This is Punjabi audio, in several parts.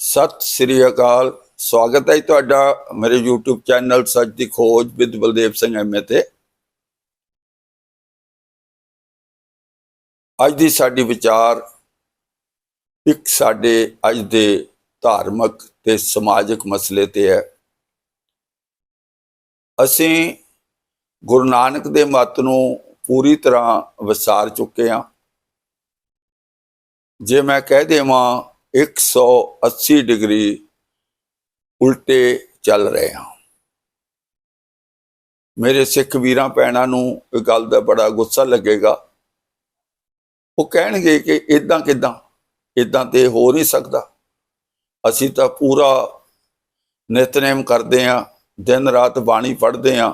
ਸਤਿ ਸ੍ਰੀ ਅਕਾਲ। ਸਵਾਗਤ ਹੈ ਜੀ ਤੁਹਾਡਾ ਮੇਰੇ YouTube ਚੈਨਲ ਸੱਚ ਦੀ ਖੋਜ ਵਿਦ ਬਲਦੇਵ ਸਿੰਘ ਐਮਏ ਤੇ। ਅੱਜ ਦੀ ਸਾਡੀ ਵਿਚਾਰ ਇੱਕ ਸਾਡੇ ਅੱਜ ਦੇ ਧਾਰਮਿਕ ਤੇ ਸਮਾਜਿਕ ਮਸਲੇ ਤੇ ਹੈ। ਅਸੀਂ ਗੁਰੂ ਨਾਨਕ ਦੇ ਮਤ ਨੂੰ ਪੂਰੀ ਤਰ੍ਹਾਂ ਵਿਸਾਰ ਚੁੱਕੇ ਹਾਂ। ਜੇ ਮੈਂ ਕਹਿ ਦੇਵਾਂ 180 ਡਿਗਰੀ ਉਲਟੇ ਚੱਲ ਰਹੇ ਹਾਂ। ਮੇਰੇ ਸਿੱਖ ਵੀਰਾਂ ਭੈਣਾਂ ਨੂੰ ਇਹ ਗੱਲ ਦਾ ਬੜਾ ਗੁੱਸਾ ਲੱਗੇਗਾ। ਉਹ ਕਹਿਣਗੇ ਕਿ ਇਦਾਂ ਕਿਦਾਂ ਇਦਾਂ ਤੇ ਹੋ ਨਹੀਂ ਸਕਦਾ। ਅਸੀਂ ਤਾਂ ਪੂਰਾ ਨਿਤਨੇਮ ਕਰਦੇ ਆਂ ਦਿਨ ਰਾਤ ਬਾਣੀ ਪੜ੍ਹਦੇ ਆਂ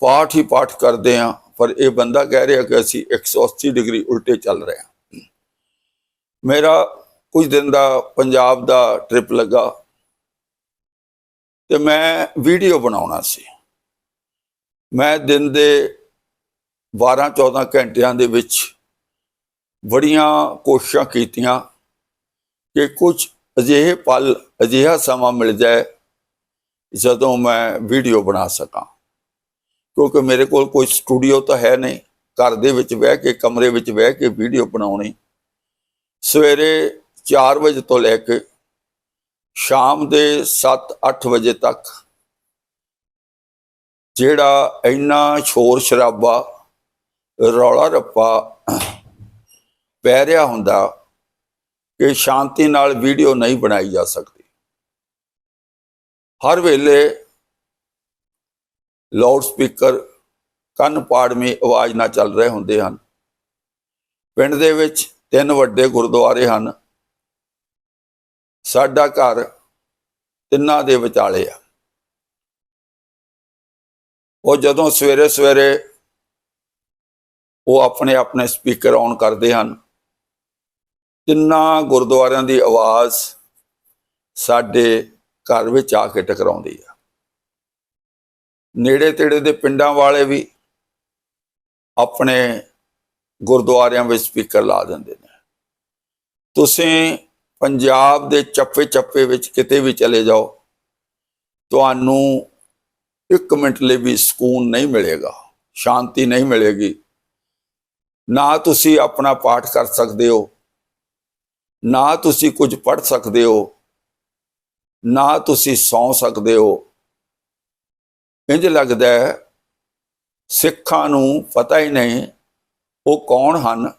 ਪਾਠ ਹੀ ਪਾਠ ਕਰਦੇ ਆਂ ਪਰ ਇਹ ਬੰਦਾ ਕਹਿ ਰਿਹਾ ਕਿ ਅਸੀਂ 180 ਡਿਗਰੀ ਉਲਟੇ ਚੱਲ ਰਹੇ ਹਾਂ। ਮੇਰਾ ਕੁਝ ਦਿਨ ਦਾ ਪੰਜਾਬ ਦਾ ਟ੍ਰਿਪ ਲੱਗਾ ਤੇ ਮੈਂ ਵੀਡੀਓ ਬਣਾਉਣਾ ਸੀ। ਮੈਂ ਦਿਨ ਦੇ 12 14 ਘੰਟਿਆਂ ਦੇ ਵਿੱਚ ਬੜੀਆਂ ਕੋਸ਼ਿਸ਼ਾਂ ਕੀਤੀਆਂ ਕਿ ਕੁਝ ਅਜਿਹੇ ਪਲ, ਅਜਿਹਾ ਸਮਾਂ ਮਿਲ ਜਾਏ ਜਦੋਂ ਮੈਂ ਵੀਡੀਓ ਬਣਾ ਸਕਾਂ। ਕਿਉਂਕਿ ਮੇਰੇ ਕੋਲ ਕੋਈ ਸਟੂਡੀਓ ਤਾਂ ਹੈ ਨਹੀਂ। ਘਰ ਦੇ ਵਿੱਚ ਬਹਿ ਕੇ, ਕਮਰੇ ਵਿੱਚ ਬਹਿ ਕੇ ਵੀਡੀਓ ਬਣਾਉਣੀ। ਸਵੇਰੇ 4 ਵਜੇ ਤੋਂ ਲੈ ਕੇ ਸ਼ਾਮ ਦੇ 7-8 ਵਜੇ ਤੱਕ ਜਿਹੜਾ ਇੰਨਾ ਸ਼ੋਰ ਸ਼ਰਾਬਾ, ਰੌਲਾ ਰੱਪਾ ਪੈ ਰਿਹਾ ਹੁੰਦਾ ਕਿ ਸ਼ਾਂਤੀ ਨਾਲ ਵੀਡੀਓ ਨਹੀਂ ਬਣਾਈ ਜਾ ਸਕਦੀ। ਹਰ ਵੇਲੇ ਲਾਊਡ ਸਪੀਕਰ ਕੰਨ ਪਾੜਵੀਂ ਆਵਾਜ਼ ਨਾਲ ਚੱਲ ਰਹੇ ਹੁੰਦੇ ਹਨ। ਪਿੰਡ ਦੇ ਵਿੱਚ ਤਿੰਨ ਵੱਡੇ ਗੁਰਦੁਆਰੇ ਹਨ। ਸਾਡਾ ਘਰ ਤਿੰਨਾਂ ਦੇ ਵਿਚਾਲੇ ਆ। ਉਹ ਜਦੋਂ ਸਵੇਰੇ ਸਵੇਰੇ ਉਹ ਆਪਣੇ ਆਪਣੇ ਸਪੀਕਰ ਔਨ ਕਰਦੇ ਹਨ, ਤਿੰਨਾਂ ਗੁਰਦੁਆਰਿਆਂ ਦੀ ਆਵਾਜ਼ ਸਾਡੇ ਘਰ ਵਿੱਚ ਆ ਕੇ ਟਕਰਾਉਂਦੀ ਆ। ਨੇੜੇ ਤੇੜੇ ਦੇ ਪਿੰਡਾਂ ਵਾਲੇ ਵੀ ਆਪਣੇ ਗੁਰਦੁਆਰਿਆਂ ਵਿੱਚ ਸਪੀਕਰ ਲਾ ਦਿੰਦੇ ਨੇ। ਤੁਸੀਂ ਪੰਜਾਬ ਦੇ ਚੱਪੇ ਚੱਪੇ ਵਿੱਚ ਕਿਤੇ ਵੀ ਚਲੇ ਜਾਓ, ਤੁਹਾਨੂੰ ਇੱਕ ਮਿੰਟ ਲਈ ਵੀ ਸਕੂਨ ਨਹੀਂ ਮਿਲੇਗਾ, ਸ਼ਾਂਤੀ ਨਹੀਂ ਮਿਲੇਗੀ। ਨਾ ਤੁਸੀਂ ਆਪਣਾ ਪਾਠ ਕਰ ਸਕਦੇ ਹੋ, ਨਾ ਤੁਸੀਂ ਕੁਝ ਪੜ੍ਹ ਸਕਦੇ ਹੋ, ਨਾ ਤੁਸੀਂ ਸੌਂ ਸਕਦੇ ਹੋ। ਇੰਜ ਲੱਗਦਾ ਹੈ, ਸਿੱਖਾਂ ਨੂੰ ਪਤਾ ਹੀ ਨਹੀਂ ਉਹ ਕੌਣ ਹਨ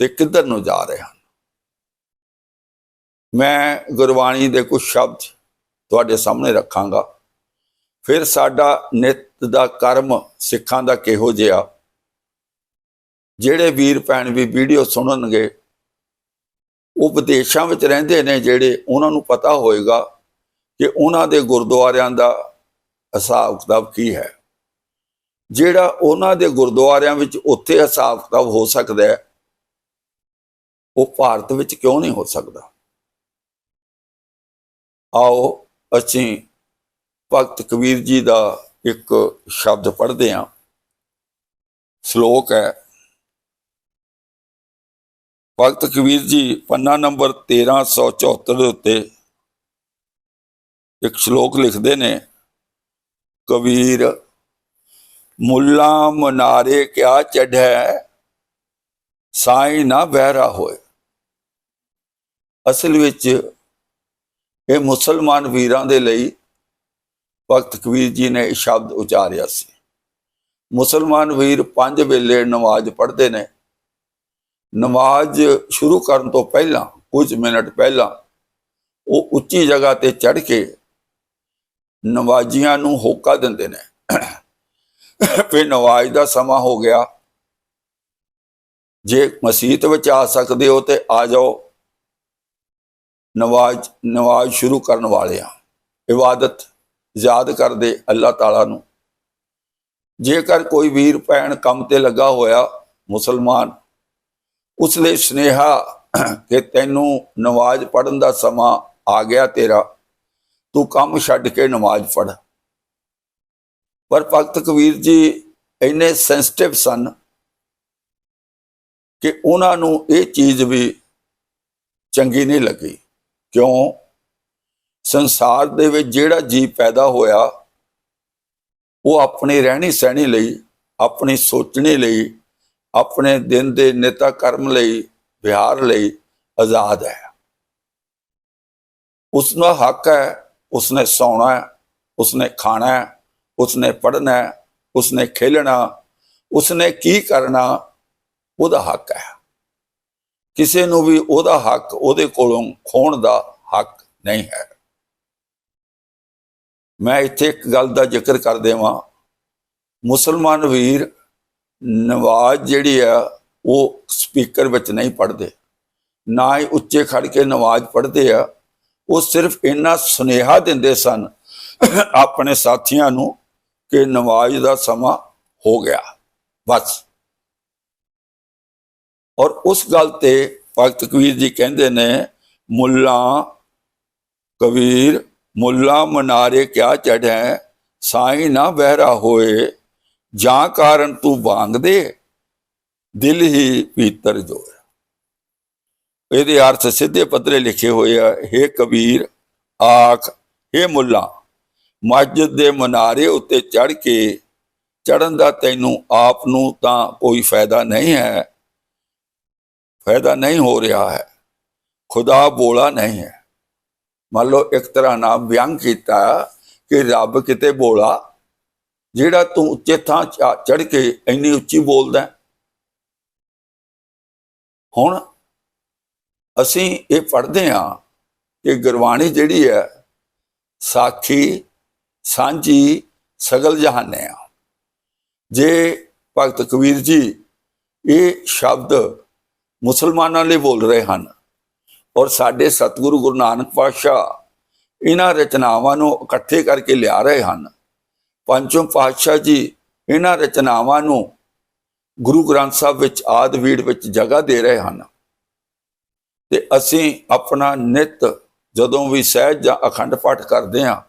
ਤੇ ਕਿੱਧਰ ਨੂੰ ਜਾ ਰਹੇ ਹਨ। ਮੈਂ ਗੁਰਬਾਣੀ ਦੇ ਕੁਝ ਸ਼ਬਦ ਤੁਹਾਡੇ ਸਾਹਮਣੇ ਰੱਖਾਂਗਾ। ਫਿਰ ਸਾਡਾ ਨਿਤ ਦਾ ਕਰਮ ਸਿੱਖਾਂ ਦਾ ਕਿਹੋ ਜਿਹਾ? ਜਿਹੜੇ ਵੀਰ ਭੈਣ ਵੀ ਵੀਡੀਓ ਸੁਣਨਗੇ ਉਹ ਵਿਦੇਸ਼ਾਂ ਵਿੱਚ ਰਹਿੰਦੇ ਨੇ ਜਿਹੜੇ ਉਹਨਾਂ ਨੂੰ ਪਤਾ ਹੋਏਗਾ ਕਿ ਉਹਨਾਂ ਦੇ ਗੁਰਦੁਆਰਿਆਂ ਦਾ ਹਿਸਾਬ ਕਿਤਾਬ ਕੀ ਹੈ। ਜਿਹੜਾ ਉਹਨਾਂ ਦੇ ਗੁਰਦੁਆਰਿਆਂ ਵਿੱਚ ਉੱਥੇ ਹਿਸਾਬ ਕਿਤਾਬ ਹੋ ਸਕਦਾ ਹੈ, ਉਹ ਭਾਰਤ ਵਿੱਚ ਕਿਉਂ ਨਹੀਂ ਹੋ ਸਕਦਾ? ਆਓ ਅਸੀਂ ਭਗਤ ਕਬੀਰ ਜੀ ਦਾ ਇੱਕ ਸ਼ਬਦ ਪੜ੍ਹਦੇ ਹਾਂ। ਸ਼ਲੋਕ ਹੈ, ਭਗਤ ਕਬੀਰ ਜੀ ਪੰਨਾ ਨੰਬਰ 1374 ਦੇ ਉੱਤੇ ਇੱਕ ਸ਼ਲੋਕ ਲਿਖਦੇ ਨੇ, ਕਬੀਰ, ਮੁੱਲਾ ਮਨਾਰੇ ਕਿਆ ਚੜ੍ਹੈ, ਸਾਈ ਨਾ ਬਹਿਰਾ ਹੋਏ। ਅਸਲ ਵਿੱਚ ਇਹ ਮੁਸਲਮਾਨ ਵੀਰਾਂ ਦੇ ਲਈ ਭਗਤ ਕਬੀਰ ਜੀ ਨੇ ਸ਼ਬਦ ਉਚਾਰਿਆ ਸੀ। ਮੁਸਲਮਾਨ ਵੀਰ ਪੰਜ ਵੇਲੇ ਨਮਾਜ਼ ਪੜ੍ਹਦੇ ਨੇ। ਨਮਾਜ਼ ਸ਼ੁਰੂ ਕਰਨ ਤੋਂ ਪਹਿਲਾਂ, ਕੁਝ ਮਿੰਟ ਪਹਿਲਾਂ ਉਹ ਉੱਚੀ ਜਗ੍ਹਾ ਤੇ ਚੜ੍ਹ ਕੇ ਨਵਾਜ਼ੀਆਂ ਨੂੰ ਹੋਕਾ ਦਿੰਦੇ ਨੇ। ਫਿਰ ਨਮਾਜ਼ ਦਾ ਸਮਾਂ ਹੋ ਗਿਆ। ਜੇ ਮਸਜਿਦ ਵਿੱਚ ਆ ਸਕਦੇ ਹੋ ਤੇ ਆ ਜਾਓ। ਨਵਾਜ਼ ਨਵਾਜ਼ ਸ਼ੁਰੂ ਕਰਨ ਵਾਲੇ ਆ। ਇਬਾਦਤ ਯਾਦ ਕਰਦੇ ਅੱਲਾਹ ਤਾਲਾ ਨੂੰ। ਜੇਕਰ ਕੋਈ ਵੀਰ, ਭੈਣ ਕੰਮ ਤੇ ਲੱਗਾ ਹੋਇਆ ਮੁਸਲਮਾਨ ਉਸ ਲਈ ਸਨੇਹਾ ਕਿ ਤੈਨੂੰ ਨਮਾਜ਼ ਪੜਨ ਦਾ ਸਮਾਂ ਆ ਗਿਆ ਤੇਰਾ, ਤੂੰ ਕੰਮ ਛੱਡ ਕੇ ਨਮਾਜ਼ ਪੜ ਪਰ ਭਗਤ ਕਬੀਰ ਜੀ ਇੰਨੇ ਸੈਂਸਿਟਿਵ ਸਨ ਕਿ ਉਹਨਾਂ ਨੂੰ ਇਹ ਚੀਜ਼ ਵੀ ਚੰਗੀ ਨਹੀਂ ਲੱਗੀ। ਕਿਉਂ? ਸੰਸਾਰ ਦੇ ਵਿੱਚ ਜਿਹੜਾ ਜੀਵ ਪੈਦਾ ਹੋਇਆ, ਉਹ ਆਪਣੀ ਰਹਿਣੀ ਸਹਿਣੀ ਲਈ, ਆਪਣੀ ਸੋਚਣੇ ਲਈ, ਆਪਣੇ ਦਿਨ ਦੇ ਨੇਤਾ ਕਰਮ ਲਈ, ਵਿਹਾਰ ਲਈ ਆਜ਼ਾਦ ਹੈ। ਉਸ ਦਾ ਹੱਕ ਹੈ, ਉਸਨੇ ਸੌਣਾ ਹੈ, ਉਸਨੇ ਖਾਣਾ ਹੈ, ਉਸਨੇ ਪੜ੍ਹਨਾ ਹੈ, ਉਸਨੇ ਖੇਲਣਾ, ਉਸਨੇ ਕੀ ਕਰਨਾ, ਉਹਦਾ ਹੱਕ ਹੈ। ਕਿਸੇ ਨੂੰ ਵੀ ਉਹਦਾ ਹੱਕ, ਉਹਦੇ ਕੋਲੋਂ ਖੋਣ ਦਾ ਹੱਕ ਨਹੀਂ ਹੈ। ਮੈਂ ਇੱਥੇ ਇੱਕ ਗੱਲ ਦਾ ਜ਼ਿਕਰ ਕਰ ਦੇਵਾਂ। ਮੁਸਲਮਾਨ ਵੀਰ ਨਵਾਜ਼ ਜਿਹੜੀ ਆ, ਉਹ ਸਪੀਕਰ ਵਿੱਚ ਨਹੀਂ ਪੜ੍ਹਦੇ। ਨਾ ਹੀ ਉੱਚੇ ਖੜ ਕੇ ਨਮਾਜ਼ ਪੜ੍ਹਦੇ ਆ। ਉਹ ਸਿਰਫ ਇੰਨਾ ਸੁਨੇਹਾ ਦਿੰਦੇ ਸਨ ਆਪਣੇ ਸਾਥੀਆਂ ਨੂੰ ਕਿ ਨਮਾਜ਼ ਦਾ ਸਮਾਂ ਹੋ ਗਿਆ। ਬਸ। ਔਰ ਉਸ ਗੱਲ ਤੇ ਭਗਤ ਕਬੀਰ ਜੀ ਕਹਿੰਦੇ ਨੇ, ਮੁੱਲਾ ਕਬੀਰ, ਮੁੱਲਾ ਮਨਾਰੇ ਕਿਆ ਚੜ੍ਹੈ, ਸਾਈ ਨਾ ਬਹਿਰਾ ਹੋਏ, ਜਾਂ ਕਾਰਨ ਤੂੰ ਵਾਂਗਦੇ ਦਿਲ ਹੀ ਪੀਤਰ ਜੋਰ ਇਹਦੇ ਅਰਥ ਸਿੱਧੇ ਪੱਧਰੇ ਲਿਖੇ ਹੋਏ ਆ हे ਕਬੀਰ, ਆਖ हे ਮੁੱਲਾ ਮਸਜਿਦ ਦੇ ਮਨਾਰੇ ਉੱਤੇ ਚੜ ਕੇ ਚੜਨ ਦਾ ਤੈਨੂੰ ਆਪ ਨੂੰ ਤਾਂ ਕੋਈ ਫਾਇਦਾ ਨਹੀਂ ਹੈ। ਫਾਇਦਾ ਨਹੀਂ ਹੋ ਰਿਹਾ ਹੈ। ਖੁਦਾ ਬੋਲਾ ਨਹੀਂ ਹੈ। ਮੰਨ ਲਓ ਇੱਕ ਤਰ੍ਹਾਂ ਨਾਲ ਵਿਅੰਗ ਕੀਤਾ ਕਿ ਰੱਬ ਕਿਤੇ ਬੋਲਾ, ਜਿਹੜਾ ਤੂੰ ਉੱਚੇ ਥਾਂ ਚੜ ਕੇ ਇੰਨੀ ਉੱਚੀ ਬੋਲਦਾ ਹੁਣ ਅਸੀਂ ਇਹ ਪੜ੍ਹਦੇ ਹਾਂ ਕਿ ਗੁਰਬਾਣੀ ਜਿਹੜੀ ਹੈ ਸਾਖੀ, ਸਾਂਝੀ, ਸਗਲ ਜਹਾਨੇ ਆ। ਜੇ ਭਗਤ ਕਬੀਰ ਜੀ ਇਹ ਸ਼ਬਦ ਮੁਸਲਮਾਨਾਂ ਲਈ ਬੋਲ ਰਹੇ ਹਨ। ਔਰ ਸਾਡੇ ਸਤਿਗੁਰੂ ਗੁਰੂ ਨਾਨਕ ਪਾਤਸ਼ਾਹ ਇਹਨਾਂ ਰਚਨਾਵਾਂ ਨੂੰ ਇਕੱਠੇ ਕਰਕੇ ਲਿਆ ਰਹੇ ਹਨ। ਪੰਚਮ ਪਾਤਸ਼ਾਹ ਜੀ ਇਹਨਾਂ ਰਚਨਾਵਾਂ ਨੂੰ ਗੁਰੂ ਗ੍ਰੰਥ ਸਾਹਿਬ ਵਿੱਚ ਆਦ ਵੀੜ ਵਿੱਚ ਜਗ੍ਹਾ ਦੇ ਰਹੇ ਹਨ। ਤੇ ਅਸੀਂ ਆਪਣਾ ਨਿਤ ਜਦੋਂ ਵੀ ਸਹਿਜ ਜਾਂ ਅਖੰਡ ਪਾਠ ਕਰਦੇ ਹਾਂ,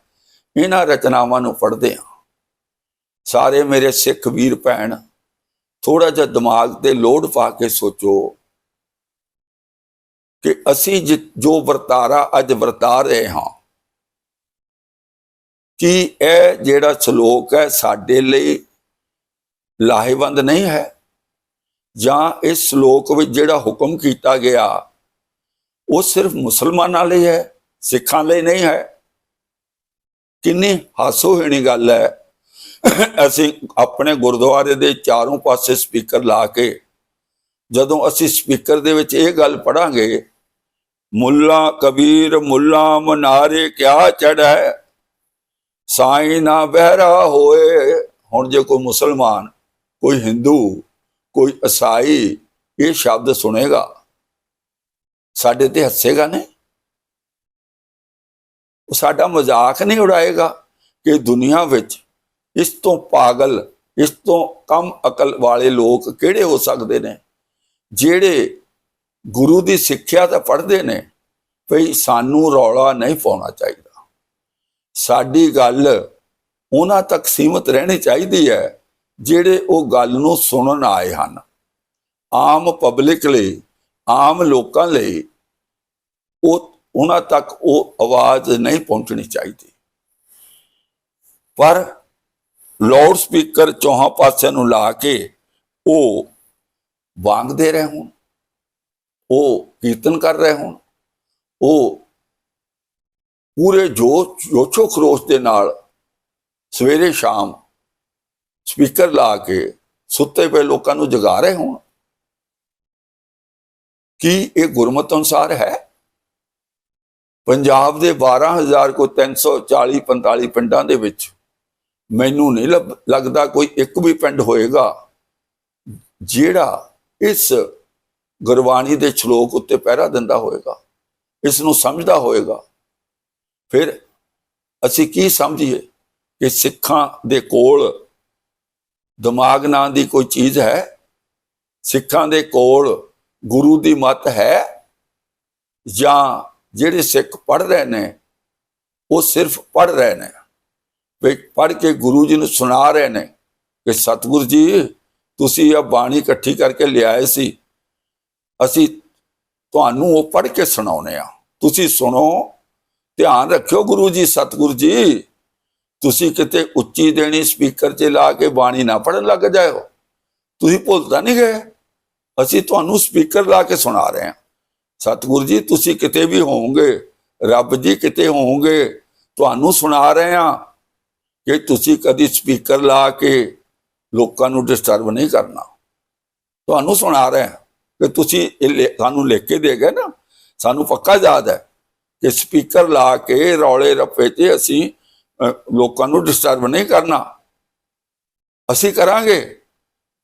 ਇਹਨਾਂ ਰਚਨਾਵਾਂ ਨੂੰ ਪੜ੍ਹਦੇ ਹਾਂ। ਸਾਰੇ ਮੇਰੇ ਸਿੱਖ ਵੀਰ ਭੈਣ ਥੋੜਾ ਜਿਹਾ ਦਿਮਾਗ ਤੇ ਲੋਡ ਪਾ ਕੇ ਸੋਚੋ। ਕਿ ਅਸੀਂ ਜਿ- ਜੋ ਵਰਤਾਰਾ ਅੱਜ ਵਰਤਾ ਰਹੇ ਹਾਂ, ਕਿ ਇਹ ਜਿਹੜਾ ਸ਼ਲੋਕ ਹੈ ਸਾਡੇ ਲਈ ਲਾਹੇਵੰਦ ਨਹੀਂ ਹੈ? ਜਾਂ ਇਸ ਸ਼ਲੋਕ ਵਿੱਚ ਜਿਹੜਾ ਹੁਕਮ ਕੀਤਾ ਗਿਆ, ਉਹ ਸਿਰਫ ਮੁਸਲਮਾਨਾਂ ਲਈ ਹੈ, ਸਿੱਖਾਂ ਲਈ ਨਹੀਂ ਹੈ? ਕਿੰਨੀ ਹਾਸੋਹੀਣੀ ਗੱਲ ਹੈ। ਅਸੀਂ ਆਪਣੇ ਗੁਰਦੁਆਰੇ ਦੇ ਚਾਰੋਂ ਪਾਸੇ ਸਪੀਕਰ ਲਾ ਕੇ ਜਦੋਂ ਅਸੀਂ ਸਪੀਕਰ ਦੇ ਵਿੱਚ ਇਹ ਗੱਲ ਪੜਾਂਗੇ ਮੁੱਲਾ ਕਬੀਰ ਮੁੱਲਾ ਮਨਾਰੇ ਕਿਆ ਚੜ੍ਹੈ? ਸਾਈ ਨਾ ਬਹਿਰਾ ਹੋਏ। ਹੁਣ ਜੇ ਕੋਈ ਮੁਸਲਮਾਨ, ਕੋਈ ਹਿੰਦੂ, ਕੋਈ ਈਸਾਈ ਇਹ ਸ਼ਬਦ ਸੁਣੇਗਾ, ਸਾਡੇ ਤੇ ਹੱਸੇਗਾ ਨੇ ਉਹ ਸਾਡਾ ਮਜ਼ਾਕ ਨਹੀਂ ਉਡਾਏਗਾ ਕਿ ਦੁਨੀਆ ਵਿੱਚ ਇਸ ਤੋਂ ਪਾਗਲ, ਇਸ ਤੋਂ ਕਮ ਅਕਲ ਵਾਲੇ ਲੋਕ ਕਿਹੜੇ ਹੋ ਸਕਦੇ ਨੇ, ਜਿਹੜੇ ਗੁਰੂ ਦੀ ਸਿੱਖਿਆ ਤਾਂ ਪੜ੍ਹਦੇ ਨੇ, ਭਈ ਸਾਨੂੰ ਰੌਲਾ ਨਹੀਂ ਪਾਉਣਾ ਚਾਹੀਦਾ। ਸਾਡੀ ਗੱਲ ਉਹਨਾਂ ਤੱਕ ਸੀਮਤ ਰਹਿਣੀ ਚਾਹੀਦੀ ਹੈ, ਜਿਹੜੇ ਉਹ ਗੱਲ ਨੂੰ ਸੁਣਨ ਆਏ ਹਨ। ਆਮ ਪਬਲਿਕ ਲਈ, ਆਮ ਲੋਕਾਂ ਲਈ ਉਹ, ਉਹਨਾਂ ਤੱਕ ਉਹ ਆਵਾਜ਼ ਨਹੀਂ ਪਹੁੰਚਣੀ ਚਾਹੀਦੀ। ਪਰ ਲਾਊਡ ਸਪੀਕਰ ਚੌਹਾਂ ਪਾਸਿਆਂ ਨੂੰ ਲਾ ਕੇ ਉਹ ਵਾਂਗਦੇ ਰਹੇ ਹੋਣ। ਉਹ ਕੀਰਤਨ ਕਰ ਰਹੇ ਹੋਣ, ਉਹ ਪੂਰੇ ਜੋਸ਼, ਜੋਸ਼ੋ ਖਰੋਸ਼ ਦੇ ਨਾਲ ਸਵੇਰੇ ਸ਼ਾਮ ਸਪੀਕਰ ਲਾ ਕੇ ਸੁੱਤੇ ਪਏ ਲੋਕਾਂ ਨੂੰ ਜਗਾ ਰਹੇ ਹੋਣ। ਕੀ ਇਹ ਗੁਰਮਤ ਅਨੁਸਾਰ ਹੈ? ਪੰਜਾਬ ਦੇ 12000 ਕੋ 340 45 ਪਿੰਡਾਂ ਦੇ ਵਿੱਚ ਮੈਨੂੰ ਨਹੀਂ ਲੱਭ- ਲੱਗਦਾ ਕੋਈ ਇੱਕ ਵੀ ਪਿੰਡ ਹੋਏਗਾ ਜਿਹੜਾ ਇਸ ਗੁਰਬਾਣੀ ਦੇ ਸ਼ਲੋਕ ਉੱਤੇ ਪਹਿਰਾ ਦਿੰਦਾ ਹੋਏਗਾ ਇਸ ਨੂੰ ਸਮਝਦਾ ਹੋਏਗਾ। ਫਿਰ ਅਸੀਂ ਕੀ ਸਮਝੀਏ ਕਿ ਸਿੱਖਾਂ ਦੇ ਕੋਲ ਦਿਮਾਗ ਨਾਂ ਦੀ ਕੋਈ ਚੀਜ਼ ਹੈ? ਸਿੱਖਾਂ ਦੇ ਕੋਲ ਗੁਰੂ ਦੀ ਮੱਤ ਹੈ? ਜਾਂ ਜਿਹੜੇ ਸਿੱਖ ਪੜ ਰਹੇ ਨੇ, ਉਹ ਸਿਰਫ ਪੜ ਰਹੇ ਨੇ? ਵੀ ਪੜ ਕੇ ਗੁਰੂ ਜੀ ਨੂੰ ਸੁਣਾ ਰਹੇ ਨੇ ਕਿ, ਸਤਿਗੁਰੂ ਜੀ, ਤੁਸੀਂ ਇਹ ਬਾਣੀ ਇਕੱਠੀ ਕਰਕੇ ਲਿਆਏ ਸੀ ਅਸੀਂ ਤੁਹਾਨੂੰ ਉਹ ਪੜ੍ਹ ਕੇ ਸੁਣਾਉਨੇ ਆ ਤੁਸੀਂ ਸੁਣੋ, ਧਿਆਨ ਰੱਖਿਓ ਗੁਰੂ ਜੀ, ਸਤਿਗੁਰੂ ਜੀ। ਤੁਸੀਂ ਕਿਤੇ ਉੱਚੀ ਦੇਣੀ ਸਪੀਕਰ 'ਚ ਲਾ ਕੇ ਬਾਣੀ ਨਾ ਪੜਨ ਲੱਗ ਜਾਇਓ। ਤੁਸੀਂ ਭੁੱਲਦਾ ਨਹੀਂ ਗਏ? ਅਸੀਂ ਤੁਹਾਨੂੰ ਸਪੀਕਰ ਲਾ ਕੇ ਸੁਣਾ ਰਹੇ ਹਾਂ। ਸਤਿਗੁਰੂ ਜੀ, ਤੁਸੀਂ ਕਿਤੇ ਵੀ ਹੋਵੋਗੇ, ਰੱਬ ਜੀ ਕਿਤੇ ਹੋਵੋਗੇ, ਤੁਹਾਨੂੰ ਸੁਣਾ ਰਹੇ ਹਾਂ ਕਿ ਤੁਸੀਂ ਕਦੀ ਸਪੀਕਰ ਲਾ ਕੇ ਲੋਕਾਂ ਨੂੰ ਡਿਸਟਰਬ ਨਹੀਂ ਕਰਨਾ। ਤੁਹਾਨੂੰ ਸੁਣਾ ਰਹੇ ਹਾਂ। ਕਿ ਤੁਸੀਂ ਇਹ ਲਿ- ਸਾਨੂੰ ਲਿਖ ਕੇ ਦੇ ਗਏ ਨਾ, ਸਾਨੂੰ ਪੱਕਾ ਯਾਦ ਹੈ ਕਿ ਸਪੀਕਰ ਲਾ ਕੇ ਰੌਲੇ ਰੱਪੇ 'ਚ ਅਸੀਂ ਲੋਕਾਂ ਨੂੰ ਡਿਸਟਰਬ ਨਹੀਂ ਕਰਨਾ। ਅਸੀਂ ਕਰਾਂਗੇ।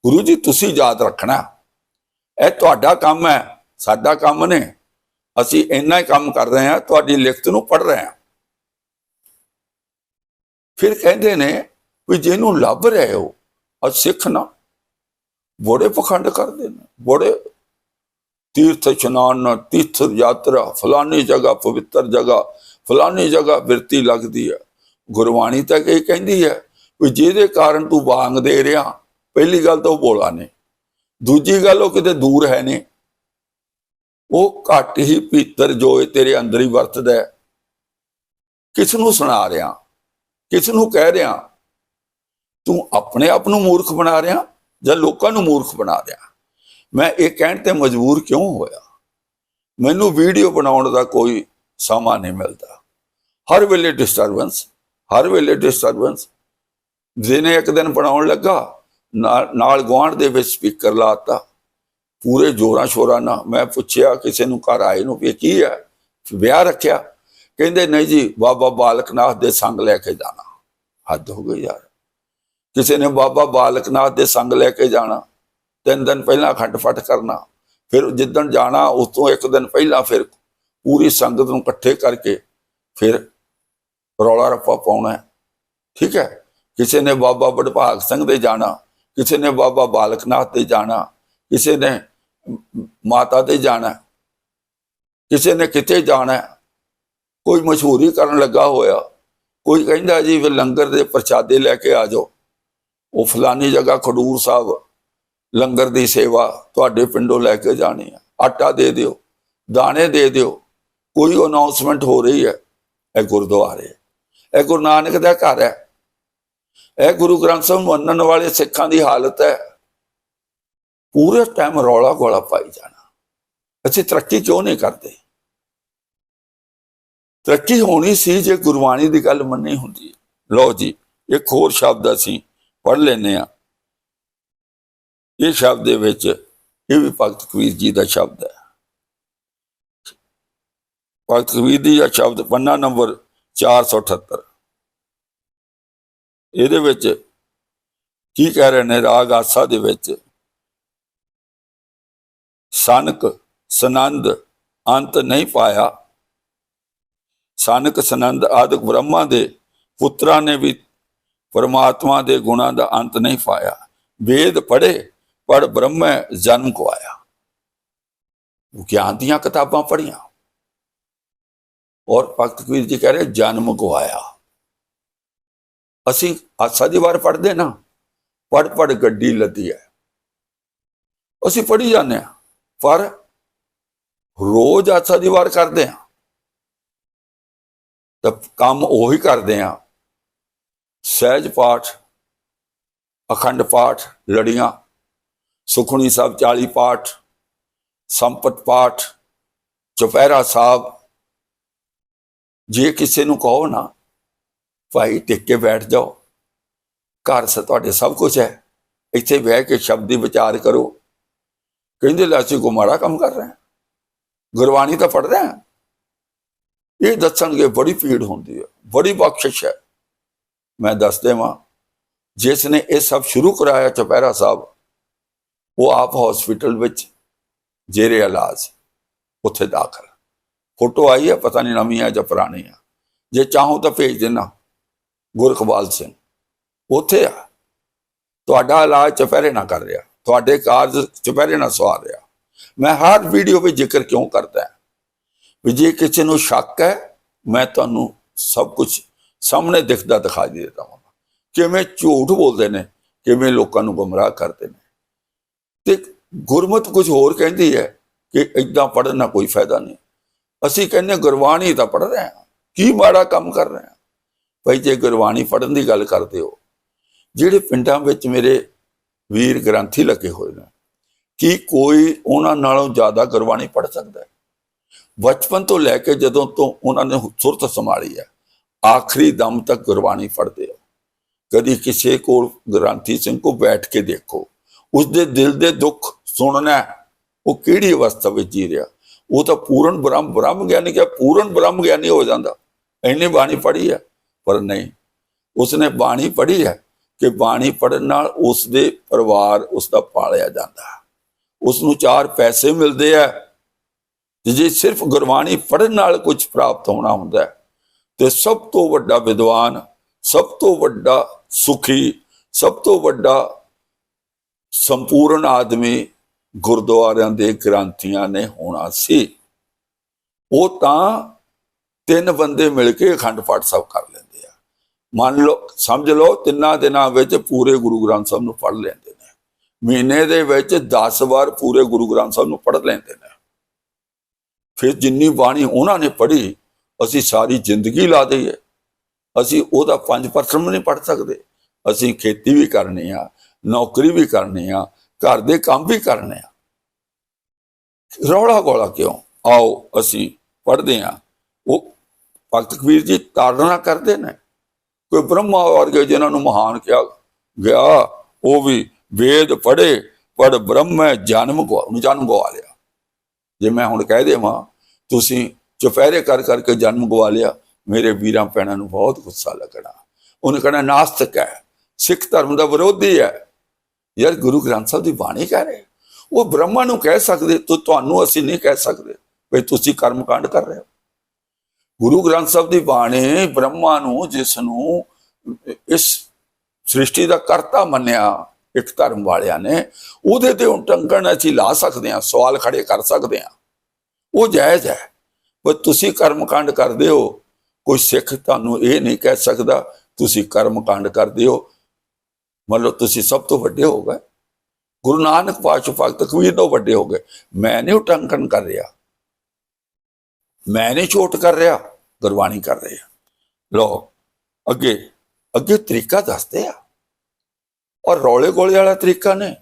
ਗੁਰੂ ਜੀ, ਤੁਸੀਂ ਯਾਦ ਰੱਖਣਾ। ਇਹ ਤੁਹਾਡਾ ਕੰਮ ਹੈ, ਸਾਡਾ ਕੰਮ ਨੇ। ਅਸੀਂ ਇੰਨਾ ਹੀ ਕੰਮ ਕਰ ਰਹੇ ਹਾਂ, ਤੁਹਾਡੀ ਲਿਖਤ ਨੂੰ ਪੜ ਰਹੇ ਹਾਂ। ਫਿਰ ਕਹਿੰਦੇ ਨੇ ਵੀ ਜਿਹਨੂੰ ਲੱਭ ਰਹੇ ਹੋ ਅੱਜ ਸਿੱਖ ਨਾ। ਬੜੇ ਪਖੰਡ ਕਰਦੇ ਨੇ, ਬੜੇ ਤੀਰਥ ਇਸ਼ਨਾਨ ਤੀਰਥ ਯਾਤਰਾ, ਫਲਾਨੀ ਜਗ੍ਹਾ, ਪਵਿੱਤਰ ਜਗ੍ਹਾ, ਫਲਾਨੀ ਜਗ੍ਹਾ ਬਿਰਤੀ ਲੱਗਦੀ ਹੈ। ਗੁਰਬਾਣੀ ਤਾਂ ਇਹ ਕਹਿੰਦੀ ਹੈ ਵੀ ਜਿਹਦੇ ਕਾਰਨ ਤੂੰ ਵਾਂਗ ਦੇ ਰਿਹਾ, ਪਹਿਲੀ ਗੱਲ ਤਾਂ ਉਹ ਬੋਲਾ ਨੇ। ਦੂਜੀ ਗੱਲ ਉਹ ਕਿਤੇ ਦੂਰ ਹੈ ਨੇ ਉਹ ਘੱਟ ਹੀ ਭੀਤਰ ਜੋ ਤੇਰੇ ਅੰਦਰ ਹੀ ਵਰਤਦਾ ਹੈ। ਕਿਸ ਨੂੰ ਸੁਣਾ ਰਿਹਾ? ਕਿਸ ਨੂੰ ਕਹਿ ਰਿਹਾ? ਤੂੰ ਆਪਣੇ ਆਪ ਨੂੰ ਮੂਰਖ ਬਣਾ ਰਿਹਾ ਜਾਂ ਲੋਕਾਂ ਨੂੰ ਮੂਰਖ ਬਣਾ ਰਿਹਾ? ਮੈਂ ਇਹ ਕਹਿਣ ਤੇ ਮਜਬੂਰ ਕਿਉਂ ਹੋਇਆ? ਮੈਨੂੰ ਵੀਡੀਓ ਬਣਾਉਣ ਦਾ ਕੋਈ ਸਮਾਂ ਨਹੀਂ ਮਿਲਦਾ। ਹਰ ਵੇਲੇ ਡਿਸਟਰਬੈਂਸ ਹਰ ਵੇਲੇ ਡਿਸਟਰਬੈਂਸ ਜਿਹਨੇ ਇੱਕ ਦਿਨ ਬਣਾਉਣ ਲੱਗਾ, ਨਾਲ ਨਾਲ ਗੁਆਂਢ ਦੇ ਵਿੱਚ ਸਪੀਕਰ ਲਾਤਾ। ਪੂਰੇ ਜੋਰਾਂ ਸ਼ੋਰਾਂ ਨਾਲ ਮੈਂ ਪੁੱਛਿਆ, ਕਿਸੇ ਨੂੰ ਘਰ ਆਏ ਨੂੰ ਵੀ ਕੀ ਹੈ? ਵਿਆਹ ਰੱਖਿਆ। ਕਹਿੰਦੇ, ਨਹੀਂ ਜੀ, ਬਾਬਾ ਬਾਲਕਨਾਥ ਦੇ ਸੰਗ ਲੈ ਕੇ ਜਾਣਾ। ਹੱਦ ਹੋ ਗਈ ਯਾਰ। ਕਿਸੇ ਨੇ ਬਾਬਾ ਬਾਲਕਨਾਥ ਦੇ ਸੰਗ ਲੈ ਕੇ ਜਾਣਾ। ਤਿੰਨ ਦਿਨ ਪਹਿਲਾਂ ਅਖੰਡ ਪਾਠ ਕਰਨਾ, ਫਿਰ ਜਿੱਦਣ ਜਾਣਾ, ਉਸ ਤੋਂ ਇੱਕ ਦਿਨ ਪਹਿਲਾਂ ਫਿਰ ਪੂਰੀ ਸੰਗਤ ਨੂੰ ਇਕੱਠੇ ਕਰਕੇ ਫਿਰ ਰੌਲਾ ਰੱਪਾ ਪਾਉਣਾ ਠੀਕ ਹੈ? ਕਿਸੇ ਨੇ ਬਾਬਾ ਬੜਭਾਗ ਸਿੰਘ ਦੇ ਜਾਣਾ, ਕਿਸੇ ਨੇ ਬਾਬਾ ਬਾਲਕਨਾਥ ਦੇ ਜਾਣਾ, ਕਿਸੇ ਨੇ ਮਾਤਾ ਦੇ ਜਾਣਾ, ਕਿਸੇ ਨੇ ਕਿਤੇ ਜਾਣਾ, ਕੋਈ ਮਸ਼ਹੂਰੀ ਕਰਨ ਲੱਗਾ ਹੋਇਆ, ਕੋਈ ਕਹਿੰਦਾ ਜੀ ਵੀ ਲੰਗਰ ਦੇ ਪ੍ਰਸ਼ਾਦੇ ਲੈ ਕੇ ਆ ਜਾਓ। ਉਹ ਫਲਾਨੀ ਜਗ੍ਹਾ ਖਡੂਰ ਸਾਹਿਬ ਲੰਗਰ ਦੀ ਸੇਵਾ ਤੁਹਾਡੇ ਪਿੰਡੋਂ ਲੈ ਕੇ ਜਾਣੀ ਆ। ਆਟਾ ਦੇ ਦਿਓ, ਦਾਣੇ ਦੇ ਦਿਓ, ਕੋਈ ਅਨਾਉਂਸਮੈਂਟ ਹੋ ਰਹੀ ਹੈ, ਇਹ ਗੁਰਦੁਆਰੇ ਇਹ ਗੁਰੂ ਨਾਨਕ ਦਾ ਘਰ ਹੈ। ਇਹ ਗੁਰੂ ਗ੍ਰੰਥ ਸਾਹਿਬ ਨੂੰ ਮੰਨਣ ਵਾਲੇ ਸਿੱਖਾਂ ਦੀ ਹਾਲਤ ਹੈ। ਪੂਰੇ ਟਾਈਮ ਰੌਲਾ ਗੋਲਾ ਪਾਈ ਜਾਣਾ। ਅਸੀਂ ਤਰੱਕੀ ਕਿਉਂ ਨਹੀਂ ਕਰਦੇ? ਤਰੱਕੀ ਹੋਣੀ ਸੀ ਜੇ ਗੁਰਬਾਣੀ ਦੀ ਗੱਲ ਮੰਨੀ ਹੁੰਦੀ। ਲਓ ਜੀ, ਇੱਕ ਹੋਰ ਸ਼ਬਦ ਅਸੀਂ ਪੜ੍ਹ ਲੈਨੇ ਆ ਇਹ ਸ਼ਬਦ ਦੇ ਵਿੱਚ ਇਹ ਵੀ ਭਗਤ ਕਬੀਰ ਜੀ ਦਾ ਸ਼ਬਦ ਹੈ। ਭਗਤ ਕਬੀਰ ਜੀ ਦਾ ਸ਼ਬਦ ਪੰਨਾ ਨੰਬਰ 478 ਇਹਦੇ ਵਿੱਚ ਕੀ ਕਹਿ ਰਹੇ ਨੇ ਰਾਗ ਆਸਾ ਦੇ ਵਿੱਚ? ਸਨਕ, ਸਨੰਦ, ਅੰਤ ਨਹੀਂ ਪਾਇਆ। ਸਨਕ, ਸਨੰਦ ਆਦਿਕ ਬ੍ਰਹਮਾ ਦੇ ਪੁੱਤਰਾਂ ਨੇ ਵੀ ਪਰਮਾਤਮਾ ਦੇ ਗੁਣਾਂ ਦਾ ਅੰਤ ਨਹੀਂ ਪਾਇਆ। ਵੇਦ ਪੜ੍ਹੇ ਪੜ ਬ੍ਰਹਮ ਜਨਮ ਕੋ ਆਇਆ ਗਿਆਨ ਦੀਆਂ ਕਿਤਾਬਾਂ ਪੜ੍ਹੀਆਂ ਔਰ ਭਗਤ ਕਬੀਰ ਜੀ ਕਹਿ ਰਹੇ ਜਨਮ ਕੋ ਆਇਆ ਅਸੀਂ ਆਸਾ ਦੀ ਵਾਰ ਪੜ੍ਹਦੇ ਨਾ ਪੜ ਪੜ ਗੱਡੀ ਲੱਦੀ ਹੈ ਅਸੀਂ ਪੜ੍ਹੀ ਜਾਂਦੇ ਹਾਂ ਪਰ ਰੋਜ਼ ਆਸਾ ਦੀ ਵਾਰ ਕਰਦੇ ਹਾਂ ਤਾਂ ਕੰਮ ਉਹੀ ਕਰਦੇ ਹਾਂ ਸਹਿਜ ਪਾਠ ਅਖੰਡ ਪਾਠ ਲੜੀਆਂ ਸੁਖਣੀ ਸਾਹਿਬ 40 ਪਾਠ, ਸੰਪਤ ਪਾਠ, ਚੁਪਹਿਰਾ ਸਾਹਿਬ। ਜੇ ਕਿਸੇ ਨੂੰ ਕਹੋ ਨਾ, ਭਾਈ ਟਿਕ ਕੇ ਬੈਠ ਜਾਓ, ਘਰ ਸ ਤੁਹਾਡੇ ਸਭ ਕੁਝ ਹੈ, ਇੱਥੇ ਬਹਿ ਕੇ ਸ਼ਬਦ ਦੀ ਵਿਚਾਰ ਕਰੋ। ਕਹਿੰਦੇ, ਲੈ ਅਸੀਂ ਕੋ ਮਾੜਾ ਕੰਮ ਕਰ ਰਹੇ ਗੁਰਬਾਣੀ ਤਾਂ ਪੜ ਰਹੇ ਹਾਂ। ਇਹ ਦੱਸਣਗੇ, ਬੜੀ ਭੀੜ ਹੁੰਦੀ ਹੈ, ਬੜੀ ਬਖਸ਼ਿਸ਼ ਹੈ। ਮੈਂ ਦੱਸ ਦੇਵਾਂ, ਜਿਸ ਨੇ ਇਹ ਸਭ ਸ਼ੁਰੂ ਕਰਾਇਆ ਚੁਪਹਿਰਾ ਸਾਹਿਬ ਉਹ ਆਪ ਹਸਪੀਟਲ ਵਿੱਚ ਜੇਰੇ ਇਲਾਜ ਉੱਥੇ ਦਾਖਲ। ਫੋਟੋ ਆਈ ਹੈ, ਪਤਾ ਨਹੀਂ ਨਵੀਂ ਆ ਜਾਂ ਪੁਰਾਣੀ ਆ ਜੇ ਚਾਹੋ ਤਾਂ ਭੇਜ ਦੇਣਾ ਗੁਰਖਵਾਲ ਸਿੰਘ, ਉੱਥੇ ਆ। ਤੁਹਾਡਾ ਇਲਾਜ ਚੁਪਹਿਰੇ ਨਾ ਕਰ ਰਿਹਾ। ਤੁਹਾਡੇ ਕਾਰਜ ਚੁਪਹਿਰੇ ਨਾ ਸਵਾਰ ਰਿਹਾ। ਮੈਂ ਹਰ ਵੀਡੀਓ ਵਿੱਚ ਜ਼ਿਕਰ ਕਿਉਂ ਕਰਦਾ ਵੀ ਜੇ ਕਿਸੇ ਨੂੰ ਸ਼ੱਕ ਹੈ, ਮੈਂ ਤੁਹਾਨੂੰ ਸਭ ਕੁਝ ਸਾਹਮਣੇ ਦਿਖਦਾ ਦਿਖਾ ਦੇ ਦੇता ਹਾਂ। ਕਿਵੇਂ ਝੂਠ ਬੋਲਦੇ ਨੇ, ਕਿਵੇਂ ਲੋਕਾਂ ਨੂੰ ਗੁੰਮਰਾਹ ਕਰਦੇ ਨੇ। ਤੇ ਗੁਰਮਤ ਕੁਝ ਹੋਰ ਕਹਿੰਦੀ ਹੈ ਕਿ ਇਦਾਂ ਪੜਨ ਨਾਲ ਕੋਈ ਫਾਇਦਾ ਨਹੀਂ। ਅਸੀਂ ਕਹਿੰਦੇ ਗੁਰਬਾਣੀ ਤਾਂ ਪੜ ਰਹੇ ਹਾਂ। ਕੀ ਮਾੜਾ ਕੰਮ ਕਰ ਰਹੇ ਹਾਂ? ਭਾਈ, ਜੇ ਗੁਰਬਾਣੀ ਪੜਨ ਦੀ ਗੱਲ ਕਰਦੇ ਹੋ, ਜਿਹੜੇ ਪਿੰਡਾਂ ਵਿੱਚ ਮੇਰੇ ਵੀਰ ਗ੍ਰੰਥੀ ਲੱਗੇ ਹੋਏ ਨੇ, ਕੀ ਕੋਈ ਉਹਨਾਂ ਨਾਲੋਂ ਜ਼ਿਆਦਾ ਗੁਰਬਾਣੀ ਪੜ ਸਕਦਾ ਹੈ? ਬਚਪਨ ਤੋਂ ਲੈ ਕੇ ਜਦੋਂ ਤੋਂ ਉਹਨਾਂ ਨੇ ਸੁਰਤ ਸੰਭਾਲੀ ਹੈ, ਆਖਰੀ ਦਮ ਤੱਕ ਗੁਰਬਾਣੀ ਪੜ੍ਹਦੇ ਹੋ। ਕਦੀ ਕਿਸੇ ਕੋਲ ਗ੍ਰੰਥੀ ਸਿੰਘ ਕੋ ਬੈਠ ਕੇ ਦੇਖੋ। ਉਸਦੇ ਦਿਲ ਦੇ ਦੁੱਖ ਸੁਣਨਾ ਉਹ ਕਿਹੜੀ ਅਵਸਥਾ ਵਿੱਚ ਜੀ ਰਿਹਾ? ਉਹ ਤਾਂ ਪੂਰਨ ਬ੍ਰਹਮ ਬ੍ਰਹਮ ਗਿਆਨੀ ਕਿ ਪੂਰਨ ਬ੍ਰਹਮ ਗਿਆਨੀ ਹੋ ਜਾਂਦਾ। ਇੰਨੀ ਬਾਣੀ ਪੜ੍ਹੀ ਹੈ, ਪਰ ਨਹੀਂ। ਉਸਨੇ ਬਾਣੀ ਪੜ੍ਹੀ ਹੈ ਕਿ ਬਾਣੀ ਪੜਨ ਨਾਲ ਉਸ ਦੇ ਪਰਿਵਾਰ ਉਸ ਦਾ ਪਾਲਿਆ ਜਾਂਦਾ ਹੈ। ਉਸ ਨੂੰ ਚਾਰ ਪੈਸੇ ਮਿਲਦੇ ਆ ਤੇ ਜੇ ਸਿਰਫ ਗੁਰਬਾਣੀ ਪੜਨ ਨਾਲ ਕੁਝ ਪ੍ਰਾਪਤ ਹੋਣਾ ਹੁੰਦਾ ਤੇ ਸਭ ਤੋਂ ਵੱਡਾ ਵਿਦਵਾਨ, ਸਭ ਤੋਂ ਵੱਡਾ ਸੁਖੀ, ਸਭ ਤੋਂ ਵੱਡਾ ਸੰਪੂਰਨ ਆਦਮੀ ਗੁਰਦੁਆਰਿਆਂ ਦੇ ਗ੍ਰੰਥੀਆਂ ਨੇ ਹੋਣਾ ਸੀ। ਉਹ ਤਾਂ ਤਿੰਨ ਬੰਦੇ ਮਿਲ ਕੇ ਅਖੰਡ ਪਾਠ ਸਾਹਿਬ ਕਰ ਲੈਂਦੇ ਆ। ਮੰਨ ਲਓ, ਸਮਝ ਲਓ, ਤਿੰਨਾਂ ਦਿਨਾਂ ਵਿੱਚ ਪੂਰੇ ਗੁਰੂ ਗ੍ਰੰਥ ਸਾਹਿਬ ਨੂੰ ਪੜ੍ਹ ਲੈਂਦੇ ਨੇ। ਮਹੀਨੇ ਦੇ ਵਿੱਚ 10 ਵਾਰ ਪੂਰੇ ਗੁਰੂ ਗ੍ਰੰਥ ਸਾਹਿਬ ਨੂੰ ਪੜ੍ਹ ਲੈਂਦੇ ਨੇ। ਫਿਰ ਜਿੰਨੀ ਬਾਣੀ ਉਹਨਾਂ ਨੇ ਪੜ੍ਹੀ, ਅਸੀਂ ਸਾਰੀ ਜ਼ਿੰਦਗੀ ਲਾ ਦਈਏ। ਅਸੀਂ ਉਹਦਾ 5% ਵੀ ਨਹੀਂ ਪੜ੍ਹ ਸਕਦੇ। ਅਸੀਂ ਖੇਤੀ ਵੀ ਕਰਨੀ ਆ। ਨੌਕਰੀ ਵੀ ਕਰਨੀ ਆ, ਘਰ ਦੇ ਕੰਮ ਵੀ ਕਰਨੇ ਆ। ਰੌਲਾ ਗੋਲਾ ਕਿਉਂ? ਆਓ ਅਸੀਂ ਪੜ੍ਹਦੇ ਆ ਉਹ ਭਗਤ ਕਬੀਰ ਜੀ ਤਾੜਨਾ ਕਰਦੇ ਨੇ। ਕੋਈ ਬ੍ਰਹਮਾ ਵਰਗੇ ਜਿਨ੍ਹਾਂ ਨੂੰ ਮਹਾਨ ਕਿਹਾ ਗਿਆ, ਉਹ ਵੀ ਵੇਦ ਪੜ੍ਹੇ ਪੜ ਬ੍ਰਹਮ ਜਨਮ ਗਵਾ ਜਨਮ ਗਵਾ ਲਿਆ। ਜੇ ਮੈਂ ਹੁਣ ਕਹਿ ਦੇਵਾਂ, ਤੁਸੀਂ ਚੁਪਹਿਰੇ ਕਰ ਕਰਕੇ ਜਨਮ ਗਵਾ ਲਿਆ, ਮੇਰੇ ਵੀਰਾਂ ਭੈਣਾਂ ਨੂੰ ਬਹੁਤ ਗੁੱਸਾ ਲੱਗਣਾ। ਉਹਨੇ ਕਹਿਣਾ, ਨਾਸਤਕ ਹੈ, ਸਿੱਖ ਧਰਮ ਦਾ ਵਿਰੋਧੀ ਹੈ। ਯਾਰ ਗੁਰੂ ਗ੍ਰੰਥ ਸਾਹਿਬ ਦੀ ਬਾਣੀ ਕਹਿ ਰਹੇ ਉਹ ਬ੍ਰਹਮਾ ਨੂੰ ਕਹਿ ਸਕਦੇ, ਤੋ, ਤੁਹਾਨੂੰ ਅਸੀਂ ਨਹੀਂ ਕਹਿ ਸਕਦੇ ਵੀ ਤੁਸੀਂ ਕਰਮ ਕਾਂਡ ਕਰ ਰਹੇ ਹੋ। ਗੁਰੂ ਗ੍ਰੰਥ ਸਾਹਿਬ ਦੀ ਬਾਣੀ ਬ੍ਰਹਮਾ ਨੂੰ, ਜਿਸ ਨੂੰ ਇਸ ਸ੍ਰਿਸ਼ਟੀ ਦਾ ਕਰਤਾ ਮੰਨਿਆ ਇੱਕ ਧਰਮ ਵਾਲਿਆਂ ਨੇ, ਉਹਦੇ ਤੇ ਉਟੰਕਣ ਅਸੀਂ ਲਾ ਸਕਦੇ ਹਾਂ, ਸਵਾਲ ਖੜੇ ਕਰ ਸਕਦੇ ਹਾਂ। ਉਹ ਜਾਇਜ਼ ਹੈ ਪਰ ਤੁਸੀਂ ਕਰਮ ਕਾਂਡ ਕਰਦੇ ਹੋ, ਕੋਈ ਸਿੱਖ ਤੁਹਾਨੂੰ ਇਹ ਨਹੀਂ ਕਹਿ ਸਕਦਾ, ਤੁਸੀਂ ਕਰਮ ਕਾਂਡ ਕਰਦੇ ਹੋ ਮੰਨ ਲਓ ਤੁਸੀਂ ਸਭ ਤੋਂ ਵੱਡੇ ਹੋ ਗਏ। ਗੁਰੂ ਨਾਨਕ ਪਾਤਸ਼ਾਹ ਭਗਤ ਕਬੀਰ ਤੋਂ ਵੱਡੇ ਹੋ ਗਏ। ਮੈਂ ਨਹੀਂ ਉਟੰਕਣ ਕਰ ਰਿਹਾ। ਮੈਂ ਨਹੀਂ ਛੋਟ ਕਰ ਰਿਹਾ। ਗੁਰਬਾਣੀ ਕਰ ਰਿਹਾ ਲੋ ਅੱਗੇ ਅੱਗੇ ਤਰੀਕਾ ਦੱਸਦੇ ਆ। ਔਰ ਰੌਲੇ ਗੋਲੇ ਵਾਲਾ ਤਰੀਕਾ ਨੇ।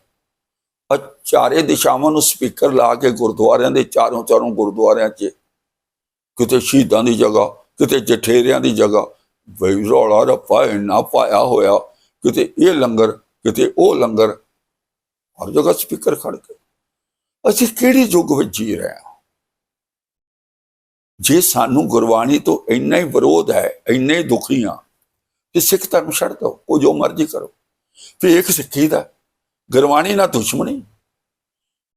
ਔਰ ਚਾਰੇ ਦਿਸ਼ਾਵਾਂ ਨੂੰ ਸਪੀਕਰ ਲਾ ਕੇ ਗੁਰਦੁਆਰਿਆਂ ਦੇ ਚਾਰੋਂ ਚਾਰੋਂ ਗੁਰਦੁਆਰਿਆਂ 'ਚ, ਕਿਤੇ ਸ਼ਹੀਦਾਂ ਦੀ ਜਗ੍ਹਾ, ਕਿਤੇ ਜਠੇਰਿਆਂ ਦੀ ਜਗ੍ਹਾ। ਬਈ ਰੌਲਾ ਰੱਪਾ ਇੰਨਾ ਪਾਇਆ ਹੋਇਆ। ਕਿਤੇ ਇਹ ਲੰਗਰ, ਕਿਤੇ ਉਹ ਲੰਗਰ, ਹਰ ਜਗ੍ਹਾ ਸਪੀਕਰ ਖੜ ਕੇ। ਅਸੀਂ ਕਿਹੜੀ ਯੁੱਗ ਵਿੱਚ ਜੀ ਰਹੇ ਹਾਂ? ਜੇ ਸਾਨੂੰ ਗੁਰਬਾਣੀ ਤੋਂ ਇੰਨਾ ਹੀ ਵਿਰੋਧ ਹੈ, ਇੰਨੇ ਹੀ ਦੁਖੀ ਹਾਂ ਕਿ ਸਿੱਖ ਧਰਮ ਛੱਡ ਦਿਓ, ਉਹ ਜੋ ਮਰਜ਼ੀ ਕਰੋ। ਫਿਰ ਇੱਕ ਸਿੱਖੀ ਦਾ, ਗੁਰਬਾਣੀ ਨਾਲ ਦੁਸ਼ਮਣੀ।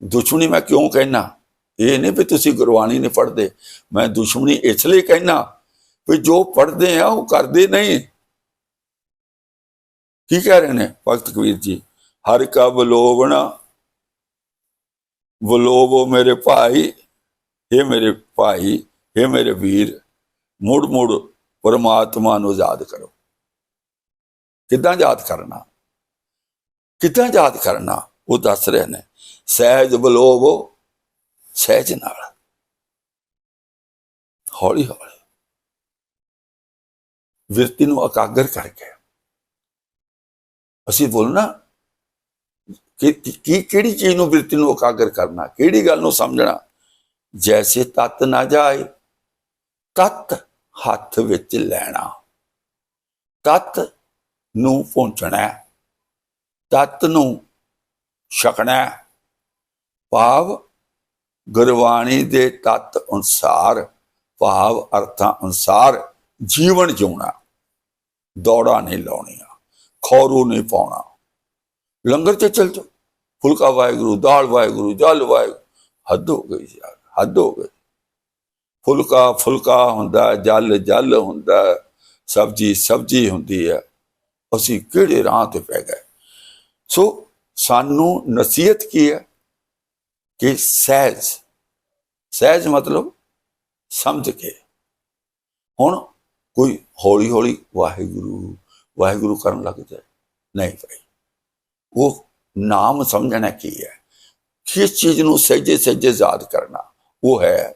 ਦੁਸ਼ਮਣੀ ਮੈਂ ਕਿਉਂ ਕਹਿਣਾ ਇਹ ਨਹੀਂ ਵੀ ਤੁਸੀਂ ਗੁਰਬਾਣੀ ਨਹੀਂ ਪੜ੍ਹਦੇ। ਮੈਂ ਦੁਸ਼ਮਣੀ ਇਸ ਲਈ ਕਹਿਣਾ ਵੀ ਜੋ ਪੜ੍ਹਦੇ ਆ, ਉਹ ਕਰਦੇ ਨਹੀਂ। ਕੀ ਕਹਿ ਰਹੇ ਨੇ ਭਗਤ ਕਬੀਰ ਜੀ? ਹਰ ਕਾ ਬਲੋਵਣਾ ਬਲੋਵੋ ਮੇਰੇ ਭਾਈ ਇਹ ਮੇਰੇ ਭਾਈ ਇਹ ਮੇਰੇ ਵੀਰ, ਮੁੜ ਮੁੜ ਪਰਮਾਤਮਾ ਨੂੰ ਯਾਦ ਕਰੋ। ਕਿੱਦਾਂ ਯਾਦ ਕਰਨਾ? ਕਿੱਦਾਂ ਯਾਦ ਕਰਨਾ? ਉਹ ਦੱਸ ਰਹੇ ਨੇ, ਸਹਿਜ ਬਲੋਵੋ ਸਹਿਜ ਨਾਲ। ਹੌਲੀ ਹੌਲੀ ਵਿਰਤੀ ਨੂੰ ਇਕਾਗਰ ਕਰਕੇ। ਅਸੀਂ ਬੋਲਣਾ, ਕਿ, ਕੀ ਕਿਹੜੀ ਚੀਜ਼ ਨੂੰ ਬਿਰਤੀ ਨੂੰ ਇਕਾਗਰ ਕਰਨਾ, ਕਿਹੜੀ ਗੱਲ ਨੂੰ ਸਮਝਣਾ? ਜੈਸੇ ਤਤ ਨਾ ਜਾਏ, ਤਤ ਹੱਥ ਵਿੱਚ ਲੈਣਾ। ਤਤ ਨੂੰ ਪਹੁੰਚਣਾ ਤਤ ਨੂੰ ਛਕਣਾ ਭਾਵ ਗੁਰਬਾਣੀ ਦੇ ਤਤ ਅਨੁਸਾਰ, ਭਾਵ ਅਰਥਾਂ ਅਨੁਸਾਰ ਜੀਵਨ ਜਿਉਣਾ, ਦੌੜਾ ਨਹੀਂ ਲਾਉਣੀਆਂ। ਖੌਰੂ ਨਹੀਂ ਪਾਉਣਾ। ਲੰਗਰ ਤੇ ਚਲ ਜਾਓ। ਫੁਲਕਾ ਵਾਹਿਗੁਰੂ, ਦਾਲ ਵਾਹਿਗੁਰੂ, ਜਲ ਵਾਹਿਗੁਰੂ। ਹੱਦ ਹੋ ਗਈ ਯਾਰ, ਹੱਦ ਹੋ ਗਈ। ਫੁਲਕਾ ਫੁਲਕਾ ਹੁੰਦਾ, ਜਲ ਜਲ ਹੁੰਦਾ, ਸਬਜੀ ਸਬਜੀ ਹੁੰਦੀ ਹੈ। ਅਸੀਂ ਕਿਹੜੇ ਰਾਹ ਤੇ ਪੈ ਗਏ? ਸੋ ਸਾਨੂੰ ਨਸੀਹਤ ਕੀ ਹੈ? ਕਿ ਸਹਿਜ ਸਹਿਜ ਮਤਲਬ ਸਮਝ ਕੇ। ਹੁਣ ਕੋਈ ਹੌਲੀ ਹੌਲੀ ਵਾਹਿਗੁਰੂ ਵਾਹਿਗੁਰੂ ਕਰਨ ਲੱਗ ਜਾਏ। ਨਹੀਂ ਭਾਈ, ਉਹ ਨਾਮ ਸਮਝਣਾ ਕੀ ਹੈ? ਕਿਸ ਚੀਜ਼ ਨੂੰ ਸਹਿਜੇ ਸਹਿਜੇ ਯਾਦ ਕਰਨਾ? ਉਹ ਹੈ,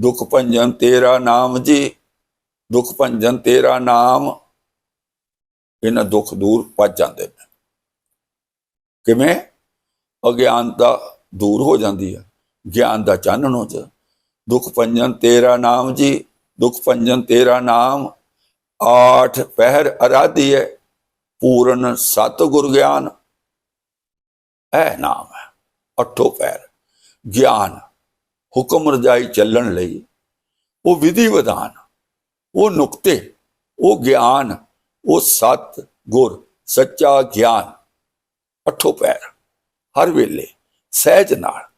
ਦੁਖ ਭੰਜਨ ਤੇਰਾ ਨਾਮ ਜੀ। ਦੁਖ ਭੰਜਨ ਤੇਰਾ ਨਾਮ, ਇਹਨਾਂ ਦੁੱਖ ਦੂਰ ਭੱਜ ਜਾਂਦੇ ਨੇ। ਕਿਵੇਂ? ਅਗਿਆਨਤਾ ਦੂਰ ਹੋ ਜਾਂਦੀ ਹੈ, ਗਿਆਨ ਦਾ ਚਾਨਣ ਹੋ ਜਾ ਦੁਖ ਭੰਜਨ ਤੇਰਾ ਨਾਮ ਜੀ, ਦੁਖ ਭੰਜਨ ਤੇਰਾ ਨਾਮ ਆਠ ਪਹਿਰ ਅਰਾਧੀ ਹੈ ਪੂਰਨ ਸਤ ਗੁਰ ਗਿਆਨ। ਇਹ ਨਾਮ ਹੈ, ਅਠੋ ਪਹਿਰ। ਗਿਆਨ, ਹੁਕਮ ਰਜਾਈ ਚੱਲਣ ਲਈ। ਉਹ ਵਿਧੀ ਵਿਧਾਨ, ਉਹ ਨੁਕਤੇ, ਉਹ ਗਿਆਨ, ਉਹ ਸਤ ਗੁਰ ਸੱਚਾ ਗਿਆਨ। ਅਠੋ ਪੈਰ ਹਰ ਵੇਲੇ ਸਹਿਜ ਨਾਲ,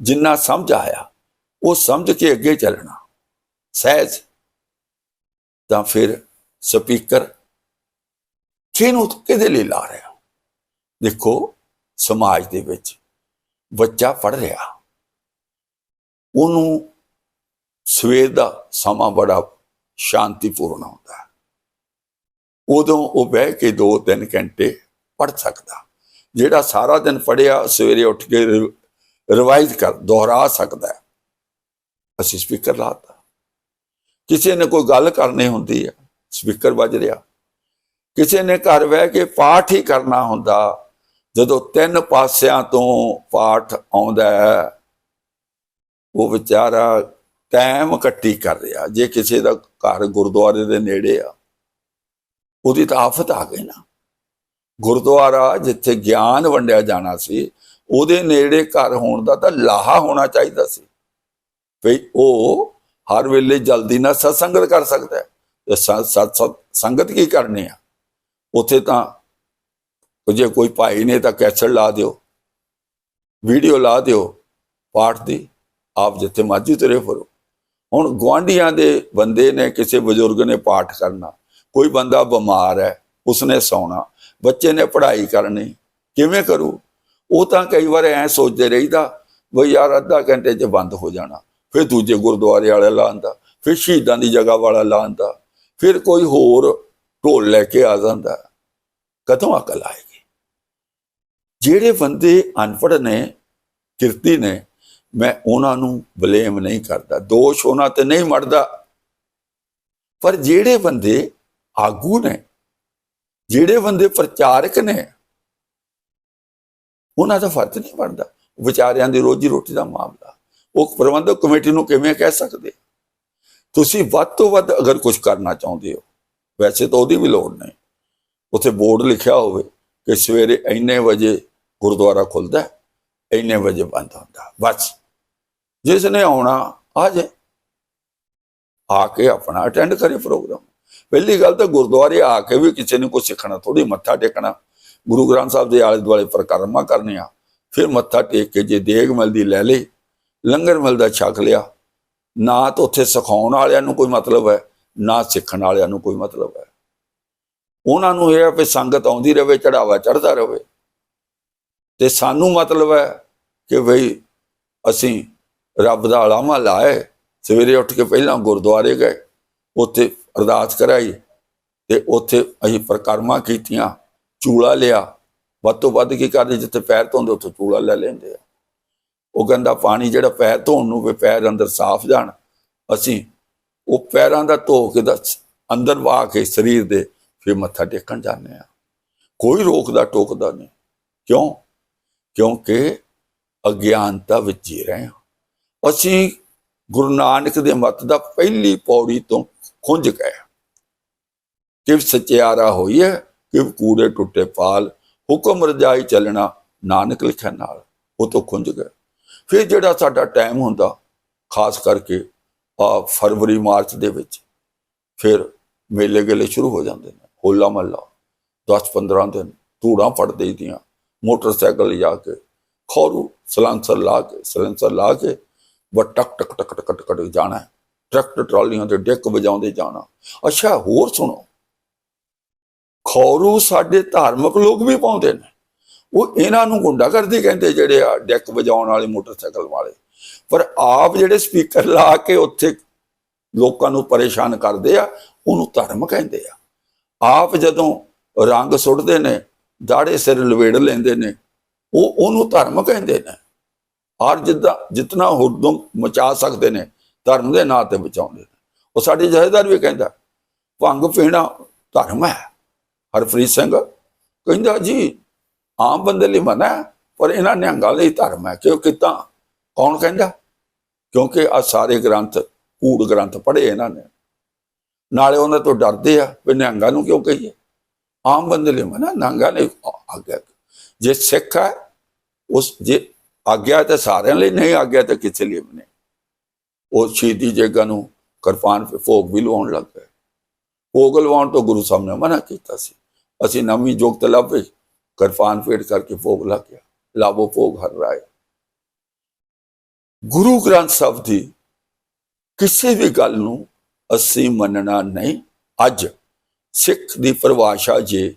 ਜਿੰਨਾ ਸਮਝ ਆਇਆ, ਉਹ ਸਮਝ ਕੇ ਅੱਗੇ ਚੱਲਣਾ। ਸਹਿਜ। ਤਾਂ ਫਿਰ ਸਪੀਕਰ, ਕਿਹਨੂੰ ਕਿਹਦੇ ਲਈ ਲਾ ਰਿਹਾ? ਦੇਖੋ, ਸਮਾਜ ਦੇ ਵਿੱਚ ਬੱਚਾ ਪੜ ਰਿਹਾ। ਉਹਨੂੰ ਸਵੇਰ ਦਾ ਸਮਾਂ ਬੜਾ ਸ਼ਾਂਤੀਪੂਰਨ ਹੁੰਦਾ। ਹੈ ਉਦੋਂ ਉਹ ਬਹਿ ਕੇ 2-3 ਘੰਟੇ ਪੜ ਸਕਦਾ। ਜਿਹੜਾ ਸਾਰਾ ਦਿਨ ਪੜਿਆ ਸਵੇਰੇ ਉੱਠ ਕੇ ਰਿਵਾਈਜ਼ ਕਰ, ਦੁਹਰਾ ਸਕਦਾ। ਹੈ ਅਸੀਂ ਸਪੀਕਰ ਲਾਤਾ ਕਿਸੇ ਨੇ ਕੋਈ ਗੱਲ ਕਰਨੀ ਹੁੰਦੀ ਹੈ ਸਪੀਕਰ ਵੱਜ ਰਿਹਾ। ਕਿਸੇ ਨੇ ਘਰ ਬਹਿ ਕੇ ਪਾਠ ਹੀ ਕਰਨਾ ਹੁੰਦਾ, ਜਦੋਂ ਤਿੰਨ ਪਾਸਿਆਂ ਤੋਂ ਪਾਠ ਆਉਂਦਾ ਹੈ, ਉਹ ਵਿਚਾਰਾ ਟਾਈਮ ਕੱਟੀ ਕਰ ਰਿਹਾ। ਜੇ ਕਿਸੇ ਦਾ ਘਰ ਗੁਰਦੁਆਰੇ ਦੇ ਨੇੜੇ ਆ, ਉਹਦੀ ਤਾਂ ਆਫਤ ਆ ਗਈ ਨਾ। ਗੁਰਦੁਆਰਾ ਜਿੱਥੇ ਗਿਆਨ ਵੰਡਿਆ ਜਾਣਾ ਸੀ, ਉਹਦੇ ਨੇੜੇ ਘਰ ਹੋਣ ਦਾ ਤਾਂ ਲਾਹਾ ਹੋਣਾ ਚਾਹੀਦਾ ਸੀ। ਵੀ ਉਹ ਹਰ ਵੇਲੇ ਜਲਦੀ ਨਾਲ ਸਤਸੰਗਤ ਕਰ ਸਕਦਾ ਹੈ। ਸਤ- ਸਤ- ਸਤ- ਸੰਗਤ ਕੀ ਕਰਨੀ ਆ? ਉੱਥੇ ਤਾਂ ਜੇ ਕੋਈ ਭਾਈ ਨੇ ਤਾਂ ਕੈਸਟ ਲਾ ਦਿਓ, ਵੀਡੀਓ ਲਾ ਦਿਓ, ਪਾਠ ਦੀ, ਆਪ ਜਿੱਥੇ ਮਰਜ਼ੀ ਤੁਰੇ ਫਿਰੋ। ਹੁਣ ਗੁਆਂਢੀਆਂ ਦੇ ਬੰਦੇ ਨੇ ਕਿਸੇ ਬਜ਼ੁਰਗ ਨੇ ਪਾਠ ਕਰਨਾ, ਕੋਈ ਬੰਦਾ ਬਿਮਾਰ ਹੈ, ਉਸਨੇ ਸੌਣਾ, ਬੱਚੇ ਨੇ ਪੜ੍ਹਾਈ ਕਰਨੀ, ਕਿਵੇਂ ਕਰੂ? ਉਹ ਤਾਂ ਕਈ ਵਾਰ ਐ ਸੋਚਦੇ ਰਹੀਦਾ ਵੀ ਯਾਰ ਅੱਧਾ ਘੰਟੇ 'ਚ ਬੰਦ ਹੋ ਜਾਣਾ, ਫਿਰ ਦੂਜੇ ਗੁਰਦੁਆਰੇ ਵਾਲਾ ਲਾਉਂਦਾ ਫਿਰ ਸ਼ਹੀਦਾਂ ਦੀ ਜਗ੍ਹਾ ਵਾਲਾ ਲਾਉਂਦਾ ਫਿਰ ਕੋਈ ਹੋਰ ਢੋਲ ਲੈ ਕੇ ਆ ਜਾਂਦਾ। ਕਦੋਂ ਅਕਲ ਆਏਗੀ? ਜਿਹੜੇ ਬੰਦੇ ਅਨਪੜ੍ਹ ਨੇ, ਕਿਰਤੀ ਨੇ, ਮੈਂ ਉਹਨਾਂ ਨੂੰ ਬਲੇਮ ਨਹੀਂ ਕਰਦਾ। ਦੋਸ਼ ਉਹਨਾਂ ਤੇ ਨਹੀਂ ਮੜਦਾ। ਪਰ ਜਿਹੜੇ ਬੰਦੇ ਆਗੂ ਨੇ, ਜਿਹੜੇ ਬੰਦੇ ਪ੍ਰਚਾਰਕ ਨੇ, ਉਹਨਾਂ ਦਾ ਫਰਜ਼ ਨਹੀਂ ਬਣਦਾ। ਵਿਚਾਰਿਆਂ ਦੀ ਰੋਜੀ ਰੋਟੀ ਦਾ ਮਾਮਲਾ। ਉਹ ਪ੍ਰਬੰਧਕ ਕਮੇਟੀ ਨੂੰ ਕਿਵੇਂ ਕਹਿ ਸਕਦੇ? ਤੁਸੀਂ ਵੱਧ ਤੋਂ ਵੱਧ ਅਗਰ ਕੁਝ ਕਰਨਾ ਚਾਹੁੰਦੇ ਹੋ, ਵੈਸੇ ਤਾਂ ਉਹਦੀ ਵੀ ਲੋੜ ਨਹੀਂ। ਉੱਥੇ ਬੋਰਡ ਲਿਖਿਆ ਹੋਵੇ ਕਿ ਸਵੇਰੇ ਇੰਨੇ ਵਜੇ ਗੁਰਦੁਆਰਾ ਖੁੱਲਦਾ ਇੰਨੇ ਵਜੇ ਬੰਦ ਹੁੰਦਾ ਬਸ। ਜਿਸ ਨੇ ਆਉਣਾ, ਆ ਜਾਏ ਆ ਕੇ ਆਪਣਾ ਅਟੈਂਡ ਕਰੇ ਪ੍ਰੋਗਰਾਮ। ਪਹਿਲੀ ਗੱਲ ਤਾਂ ਗੁਰਦੁਆਰੇ ਆ ਕੇ ਵੀ ਕਿਸੇ ਨੇ ਕੁਝ ਸਿੱਖਣਾ ਥੋੜੀ ਮੱਥਾ ਟੇਕਣਾ। ਗੁਰੂ ਗ੍ਰੰਥ ਸਾਹਿਬ ਦੇ ਆਲੇ ਦੁਆਲੇ ਪ੍ਰਕਰਮਾ ਕਰਨੀਆਂ। ਫਿਰ ਮੱਥਾ ਟੇਕ ਕੇ ਜੇ ਦੇਗ ਮਿਲਦੀ ਲੈ ਲਈ, ਲੰਗਰ ਮਿਲਦਾ ਛਕ ਲਿਆ ਨਾ ਤਾਂ ਉੱਥੇ ਸਿਖਾਉਣ ਵਾਲਿਆਂ ਨੂੰ ਕੋਈ ਮਤਲਬ ਹੈ, ਨਾ ਸਿੱਖਣ ਵਾਲਿਆਂ ਨੂੰ ਕੋਈ ਮਤਲਬ ਹੈ। ਉਹਨਾਂ ਨੂੰ ਇਹ ਹੈ ਵੀ ਸੰਗਤ ਆਉਂਦੀ ਰਹੇ ਚੜਾਵਾ ਚੜਦਾ ਰਹੇ ਤੇ ਸਾਨੂੰ ਮਤਲਬ ਹੈ ਕਿ ਭਈ ਅਸੀਂ ਰੱਬ ਦਾ ਅਲਾਮਾ ਲਾਏ, ਸਵੇਰੇ ਉੱਠ ਕੇ ਪਹਿਲਾਂ ਗੁਰਦੁਆਰੇ ਗਏ, ਉੱਥੇ ਅਰਦਾਸ ਕਰਾਈ ਤੇ ਉੱਥੇ ਅਸੀਂ ਪ੍ਰਕਰਮਾ ਕੀਤੀਆਂ, ਚੂਲਾ ਲਿਆ। ਵੱਧ ਤੋਂ ਵੱਧ ਕੀ ਕਰਦੇ, ਜਿੱਥੇ ਪੈਰ ਧੋਂਦੇ, ਉੱਥੇ ਚੂਲਾ ਲੈ ਲੈਂਦੇ ਆ। ਉਹ ਕਹਿੰਦਾ, ਪਾਣੀ ਜਿਹੜਾ ਪੈਰ ਧੋਣ ਨੂੰ, ਵੀ ਪੈਰ ਅੰਦਰ ਸਾਫ਼ ਜਾਣ। ਅਸੀਂ ਉਹ ਪੈਰਾਂ ਦਾ ਧੋ ਕੇ ਦਾ ਅੰਦਰ ਵਾ ਕੇ ਸਰੀਰ ਦੇ ਫਿਰ ਮੱਥਾ ਟੇਕਣ ਜਾਂਦੇ ਆ ਕੋਈ ਰੋਕਦਾ, ਟੋਕਦਾ ਨਹੀਂ। ਕਿਉਂ? ਕਿਉਂਕਿ ਅਗਿਆਨਤਾ ਵਿੱਚ ਹੀ ਰਹੇ ਹਾਂ। ਅਸੀਂ ਗੁਰੂ ਨਾਨਕ ਦੇ ਮੱਤ ਦਾ ਪਹਿਲੀ ਪੌੜੀ ਤੋਂ ਖੁੰਝ ਗਏ ਕਿ ਸਚਿਆਰਾ ਹੋਈਏ ਕਿ ਕੂੜੇ ਟੁੱਟੇ ਪਾਲ, ਹੁਕਮ ਰਜਾਈ ਚੱਲਣਾ, ਨਾਨਕ ਲਿਖਿਆ ਨਾਲ ਉਹ ਤੋਂ ਖੁੰਝ ਗਏ। ਫਿਰ ਜਿਹੜਾ ਸਾਡਾ ਟਾਈਮ ਹੁੰਦਾ, ਖਾਸ ਕਰਕੇ ਆ ਫਰਵਰੀ, ਮਾਰਚ ਦੇ ਵਿੱਚ, ਫਿਰ ਮੇਲੇ ਗੇਲੇ ਸ਼ੁਰੂ ਹੋ ਜਾਂਦੇ ਨੇ, ਹੋਲਾ ਮਹੱਲਾ 10 15 ਦਿਨ ਧੂੜਾਂ ਫੜ ਦੀਆਂ ਮੋਟਰਸਾਈਕਲ ਲਿਜਾ ਕੇ, ਖੋਰੂ ਸਲਾਂਸਰ ਲਾ ਕੇ, ਸਲੈਂਸਰ ਲਾ ਕੇ, ਬਸ ਟਕ ਟਕ ਟਕ ਟਕ ਟਕ ਜਾਣਾ ਟਰੈਕਟਰ ਟਰਾਲੀਆਂ ਤੇ ਡਿੱਕ ਵਜਾਉਂਦੇ ਜਾਣਾ। ਅੱਛਾ, ਹੋਰ ਸੁਣੋ, ਖੋਰੂ ਸਾਡੇ ਧਾਰਮਿਕ ਲੋਕ ਵੀ ਪਾਉਂਦੇ ਨੇ। ਉਹ ਇਹਨਾਂ ਨੂੰ ਗੁੰਡਾਗਰਦੀ ਕਹਿੰਦੇ ਜਿਹੜੇ ਆ ਡੈਕ ਵਜਾਉਣ ਵਾਲੇ ਮੋਟਰਸਾਈਕਲ ਵਾਲੇ। ਪਰ ਆਪ ਜਿਹੜੇ ਸਪੀਕਰ ਲਾ ਕੇ ਉੱਥੇ ਲੋਕਾਂ ਨੂੰ ਪਰੇਸ਼ਾਨ ਕਰਦੇ ਆ, ਉਹਨੂੰ ਧਰਮ ਕਹਿੰਦੇ ਆ। ਆਪ ਜਦੋਂ ਰੰਗ ਸੁੱਟਦੇ ਨੇ ਦਾੜੇ ਸਿਰ ਲਵੇੜ ਲੈਂਦੇ ਨੇ, ਉਹ ਉਹਨੂੰ ਧਰਮ ਕਹਿੰਦੇ ਨੇ। ਔਰ ਜਿੱਦਾਂ, ਜਿਤਨਾ ਹੁਰਦਮ ਮਚਾ ਸਕਦੇ ਨੇ, ਧਰਮ ਦੇ ਨਾਂ ਤੇ ਬਚਾਉਂਦੇ ਨੇ। ਉਹ ਸਾਡੇ ਜਥੇਦਾਰ ਵੀ ਕਹਿੰਦਾ, ਭੰਗ ਪੀਣਾ ਧਰਮ ਹੈ। ਹਰਪ੍ਰੀਤ ਸਿੰਘ ਕਹਿੰਦਾ, ਜੀ ਆਮ ਬੰਦੇ ਲਈ ਮਨਾ ਹੈ, ਪਰ ਇਹਨਾਂ ਨਿਹੰਗਾਂ ਲਈ ਧਰਮ ਹੈ। ਕਿਉਂ ਕਿਤਾ? ਕੌਣ ਕਹਿੰਦਾ? ਕਿਉਂਕਿ ਆ ਸਾਰੇ ਗ੍ਰੰਥ ਕੂੜ ਗ੍ਰੰਥ ਪੜ੍ਹੇ ਇਹਨਾਂ ਨੇ। ਨਾਲੇ ਉਹਨਾਂ ਤੋਂ ਡਰਦੇ ਆ ਵੀ ਨਿਹੰਗਾਂ ਨੂੰ ਕਿਉਂ ਕਹੀਏ? ਆਮ ਬੰਦੇ ਲਈ ਮਨਾ ਨਿਹੰਗਾਂ ਨੇ ਆਗਿਆ। ਜੇ ਸਿੱਖ ਹੈ ਉਸ ਜੇ ਆਗਿਆ ਤਾਂ ਸਾਰਿਆਂ ਲਈ ਨਹੀਂ ਆਗਿਆ ਤਾਂ ਕਿਸੇ ਲਈ ਵੀ ਨਹੀਂ। ਉਹ ਸ਼ਹੀਦੀ ਜਗ੍ਹਾ ਨੂੰ ਕਿਰਪਾਨ ਤੇ ਭੋਗ ਵੀ ਲਵਾਉਣ ਲੱਗ ਗਏ। ਭੋਗ ਲਵਾਉਣ ਤੋਂ ਗੁਰੂ ਸਾਹਿਬ ਨੇ ਮਨਾ ਕੀਤਾ ਸੀ। ਅਸੀਂ ਨਵੀਂ ਜੋਗਤ ਲੱਭੇ ਕਿਰਪਾਨ ਫੇਟ ਕਰਕੇ ਭੋਗ ਲੱਗ ਗਿਆ। ਲਾਭੋ ਭੋਗ ਹਰ ਰਾਏ। ਗੁਰੂ ਗ੍ਰੰਥ ਸਾਹਿਬ ਦੀ ਕਿਸੇ ਵੀ ਗੱਲ ਨੂੰ ਅਸੀਂ ਮੰਨਣਾ ਨਹੀਂ। ਅੱਜ ਸਿੱਖ ਦੀ ਪਰਿਭਾਸ਼ਾ ਜੇ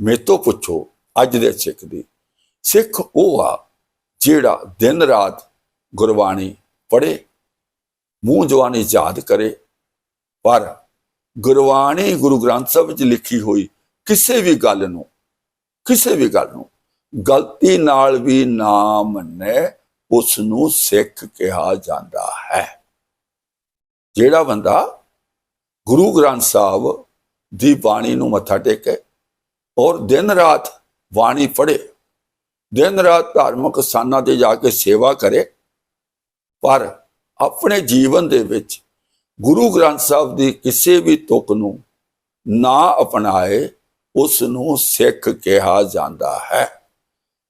ਮੇਤੋਂ ਪੁੱਛੋ, ਅੱਜ ਦੇ ਸਿੱਖ ਦੀ, ਸਿੱਖ ਉਹ ਆ ਜਿਹੜਾ ਦਿਨ ਰਾਤ ਗੁਰਬਾਣੀ ਪੜ੍ਹੇ, ਮੂੰਹ ਜਵਾਨੀ ਯਾਦ ਕਰੇ। ਪਰ ਗੁਰਬਾਣੀ ਗੁਰੂ ਗ੍ਰੰਥ ਸਾਹਿਬ ਵਿੱਚ ਲਿਖੀ ਹੋਈ ਕਿਸੇ ਵੀ ਗੱਲ ਨੂੰ ਕਿਸੇ ਵੀ ਗੱਲ ਨੂੰ। ਗਲਤੀ ਨਾਲ ਵੀ ਨਾ ਮੰਨੇ ਉਸ ਨੂੰ ਸਿੱਖ ਕਿਹਾ ਜਾਂਦਾ ਹੈ। ਜਿਹੜਾ ਬੰਦਾ ਗੁਰੂ ਗ੍ਰੰਥ ਸਾਹਿਬ ਦੀ ਬਾਣੀ ਨੂੰ ਮੱਥਾ ਟੇਕੇ ਔਰ ਦਿਨ ਰਾਤ ਬਾਣੀ ਪੜ੍ਹੇ, ਦਿਨ ਰਾਤ ਧਾਰਮਿਕ ਸਥਾਨਾਂ ਤੇ ਜਾ ਕੇ ਸੇਵਾ ਕਰੇ, ਪਰ ਆਪਣੇ ਜੀਵਨ ਦੇ ਵਿੱਚ ਗੁਰੂ ਗ੍ਰੰਥ ਸਾਹਿਬ ਦੀ ਕਿਸੇ ਵੀ ਤੁਕ ਨੂੰ ਨਾ ਅਪਣਾਏ ਉਸ ਨੂੰ ਸਿੱਖ ਕਿਹਾ ਜਾਂਦਾ ਹੈ।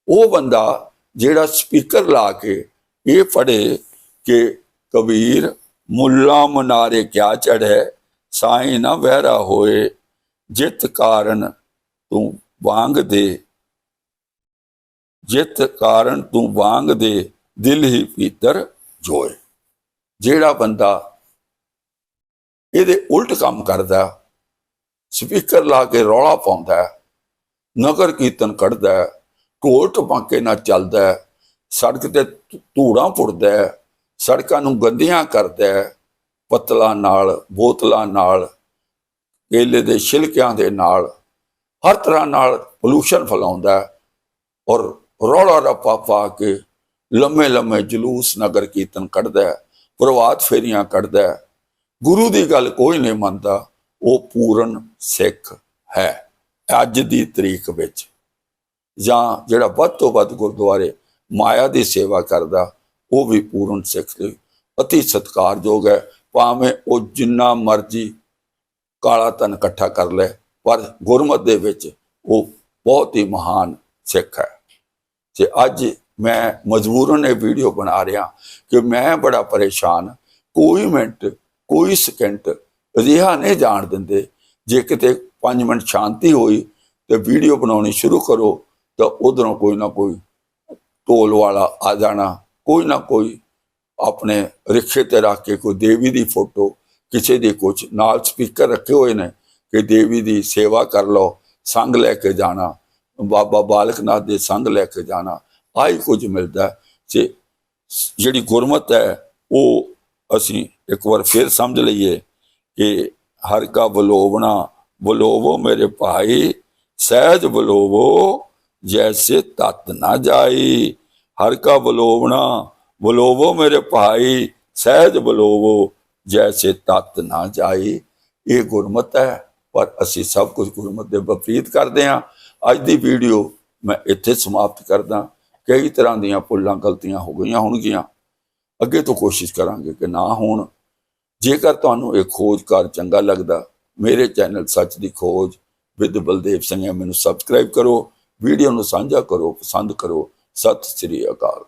ਉਹ ਬੰਦਾ ਜਿਹੜਾ ਸਪੀਕਰ ਲਾ ਕੇ ਇਹ ਪੜ੍ਹੇ ਕਿ ਕਬੀਰ ਮੁੱਲਾ ਮਨਾਰੇ ਕਿਆ ਚੜ੍ਹੈ, ਸਾਈਂ ਨਾ ਵਹਿਰਾ ਹੋਏ, ਜਿਤ ਕਾਰਨ ਤੂੰ ਵਾਂਗ ਦੇ। ਜਿਤ ਕਾਰਨ ਤੂੰ ਵਾਂਗ ਦੇ, ਦਿਲ ਹੀ ਭੀਤਰ ਜੋਏ। ਜਿਹੜਾ ਬੰਦਾ ਇਹਦੇ ਉਲਟ ਕੰਮ ਕਰਦਾ ਸਪੀਕਰ ਲਾ ਕੇ ਰੌਲਾ ਪਾਉਂਦਾ ਹੈ, ਨਗਰ ਕੀਰਤਨ ਕੱਢਦਾ ਹੈ, ਢੋਲ ਟਪਾਕੇ ਨਾਲ ਚੱਲਦਾ ਹੈ, ਸੜਕ ਤੇ ਧੂ- ਧੂੜਾਂ ਪੁੱਟਦਾ ਹੈ, ਸੜਕਾਂ ਨੂੰ ਗੰਦੀਆਂ ਕਰਦਾ ਹੈ, ਪੱਤਲਾਂ ਨਾਲ ਬੋਤਲਾਂ ਨਾਲ ਕੇਲੇ ਦੇ ਛਿਲਕਿਆਂ ਦੇ ਨਾਲ ਹਰ ਤਰ੍ਹਾਂ ਨਾਲ ਪੋਲੂਸ਼ਨ ਫੈਲਾਉਂਦਾ ਹੈ ਔਰ ਰੌਲਾ ਰੱਪਾ ਪਾ ਕੇ ਲੰਮੇ ਲੰਮੇ ਜਲੂਸ ਨਗਰ ਕੀਰਤਨ ਕੱਢਦਾ ਹੈ, ਪ੍ਰਵਾਤ ਫੇਰੀਆਂ ਕੱਢਦਾ ਹੈ। ਗੁਰੂ ਦੀ ਗੱਲ ਕੋਈ ਨਹੀਂ ਮੰਨਦਾ ਉਹ ਪੂਰਨ ਸਿੱਖ ਹੈ ਅੱਜ ਦੀ ਤਰੀਕ ਵਿੱਚ। ਜਾਂ ਜਿਹੜਾ ਵੱਧ ਤੋਂ ਵੱਧ ਗੁਰਦੁਆਰੇ ਮਾਇਆ ਦੀ ਸੇਵਾ ਕਰਦਾ, ਉਹ ਵੀ ਪੂਰਨ ਸਿੱਖ ਲਈ ਅਤੀ ਸਤਿਕਾਰਯੋਗ ਹੈ। ਭਾਵੇਂ ਉਹ ਜਿੰਨਾ ਮਰਜ਼ੀ ਕਾਲਾ ਧਨ ਇਕੱਠਾ ਕਰ ਲੈ, ਪਰ ਗੁਰਮਤ ਦੇ ਵਿੱਚ ਉਹ ਬਹੁਤ ਹੀ ਮਹਾਨ ਸਿੱਖ ਹੈ। ਤੇ ਅੱਜ ਮੈਂ ਮਜਬੂਰਨ ਇਹ ਵੀਡੀਓ ਬਣਾ ਰਿਹਾ ਕਿ ਮੈਂ ਬੜਾ ਪਰੇਸ਼ਾਨ, ਕੋਈ ਮਿੰਟ, ਕੋਈ ਸਕਿੰਟ ਅਜਿਹਾ ਨਹੀਂ ਜਾਣ ਦਿੰਦੇ। ਜੇ ਕਿਤੇ 5 ਮਿੰਟ ਸ਼ਾਂਤੀ ਹੋਈ ਤੇ ਵੀਡੀਓ ਬਣਾਉਣੀ ਸ਼ੁਰੂ ਕਰੋ, ਤਾਂ ਉਧਰੋਂ ਕੋਈ ਨਾ ਕੋਈ ਢੋਲ ਵਾਲਾ ਆ ਜਾਣਾ। ਕੋਈ ਨਾ ਕੋਈ ਆਪਣੇ ਰਿਕਸ਼ੇ ਤੇ ਰੱਖ ਕੇ ਕੋਈ ਦੇਵੀ ਦੀ ਫੋਟੋ, ਕਿਸੇ ਦੇ ਕੁਝ ਨਾਲ ਸਪੀਕਰ ਰੱਖੇ ਹੋਏ ਨੇ ਕਿ ਦੇਵੀ ਦੀ ਸੇਵਾ ਕਰ ਲਓ, ਸੰਗ ਲੈ ਕੇ ਜਾਣਾ। ਬਾਬਾ ਬਾਲਕ ਨਾਥ ਦੇ ਸੰਗ ਲੈ ਕੇ ਜਾਣਾ। ਆਹੀ ਕੁਝ ਮਿਲਦਾ ਹੈ। ਜਿਹੜੀ ਗੁਰਮਤ ਹੈ, ਉਹ ਅਸੀਂ ਇੱਕ ਵਾਰ ਫਿਰ ਸਮਝ ਲਈਏ। ਕਿ ਹਰ ਕਾ ਬਲੋਵਣਾ ਬਲੋਵੋ ਮੇਰੇ ਭਾਈ, ਸਹਿਜ ਬਲੋਵੋ ਜੈਸੇ ਤਤ ਨਾ ਜਾਈ। ਹਰ ਕਾ ਬਲੋਵਣਾ ਬਲੋਵੋ ਮੇਰੇ ਭਾਈ, ਸਹਿਜ ਬਲੋਵੋ ਜੈਸੇ ਤਤ ਨਾ ਜਾਈ। ਇਹ ਗੁਰਮਤ ਹੈ, ਪਰ ਅਸੀਂ ਸਭ ਕੁਝ ਗੁਰਮਤ ਦੇ ਵਿਪਰੀਤ ਕਰਦੇ ਹਾਂ। ਅੱਜ ਦੀ ਵੀਡੀਓ ਮੈਂ ਇੱਥੇ ਸਮਾਪਤ ਕਰਦਾ। ਕਈ ਤਰ੍ਹਾਂ ਦੀਆਂ ਭੁੱਲਾਂ, ਗਲਤੀਆਂ ਹੋ ਗਈਆਂ ਹੋਣਗੀਆਂ। ਅੱਗੇ ਤੋਂ ਕੋਸ਼ਿਸ਼ ਕਰਾਂਗੇ ਕਿ ਨਾ ਹੋਣ। ਜੇਕਰ ਤੁਹਾਨੂੰ ਇਹ ਖੋਜਕਾਰ ਚੰਗਾ ਲੱਗਦਾ, ਮੇਰੇ ਚੈਨਲ ਸੱਚ ਦੀ ਖੋਜ ਵਿਦ ਬਲਦੇਵ ਸਿੰਘ ਮੈਨੂੰ ਸਬਸਕ੍ਰਾਈਬ ਕਰੋ ਵੀਡੀਓ ਨੂੰ ਸਾਂਝਾ ਕਰੋ, ਪਸੰਦ ਕਰੋ। ਸਤਿ ਸ੍ਰੀ ਅਕਾਲ।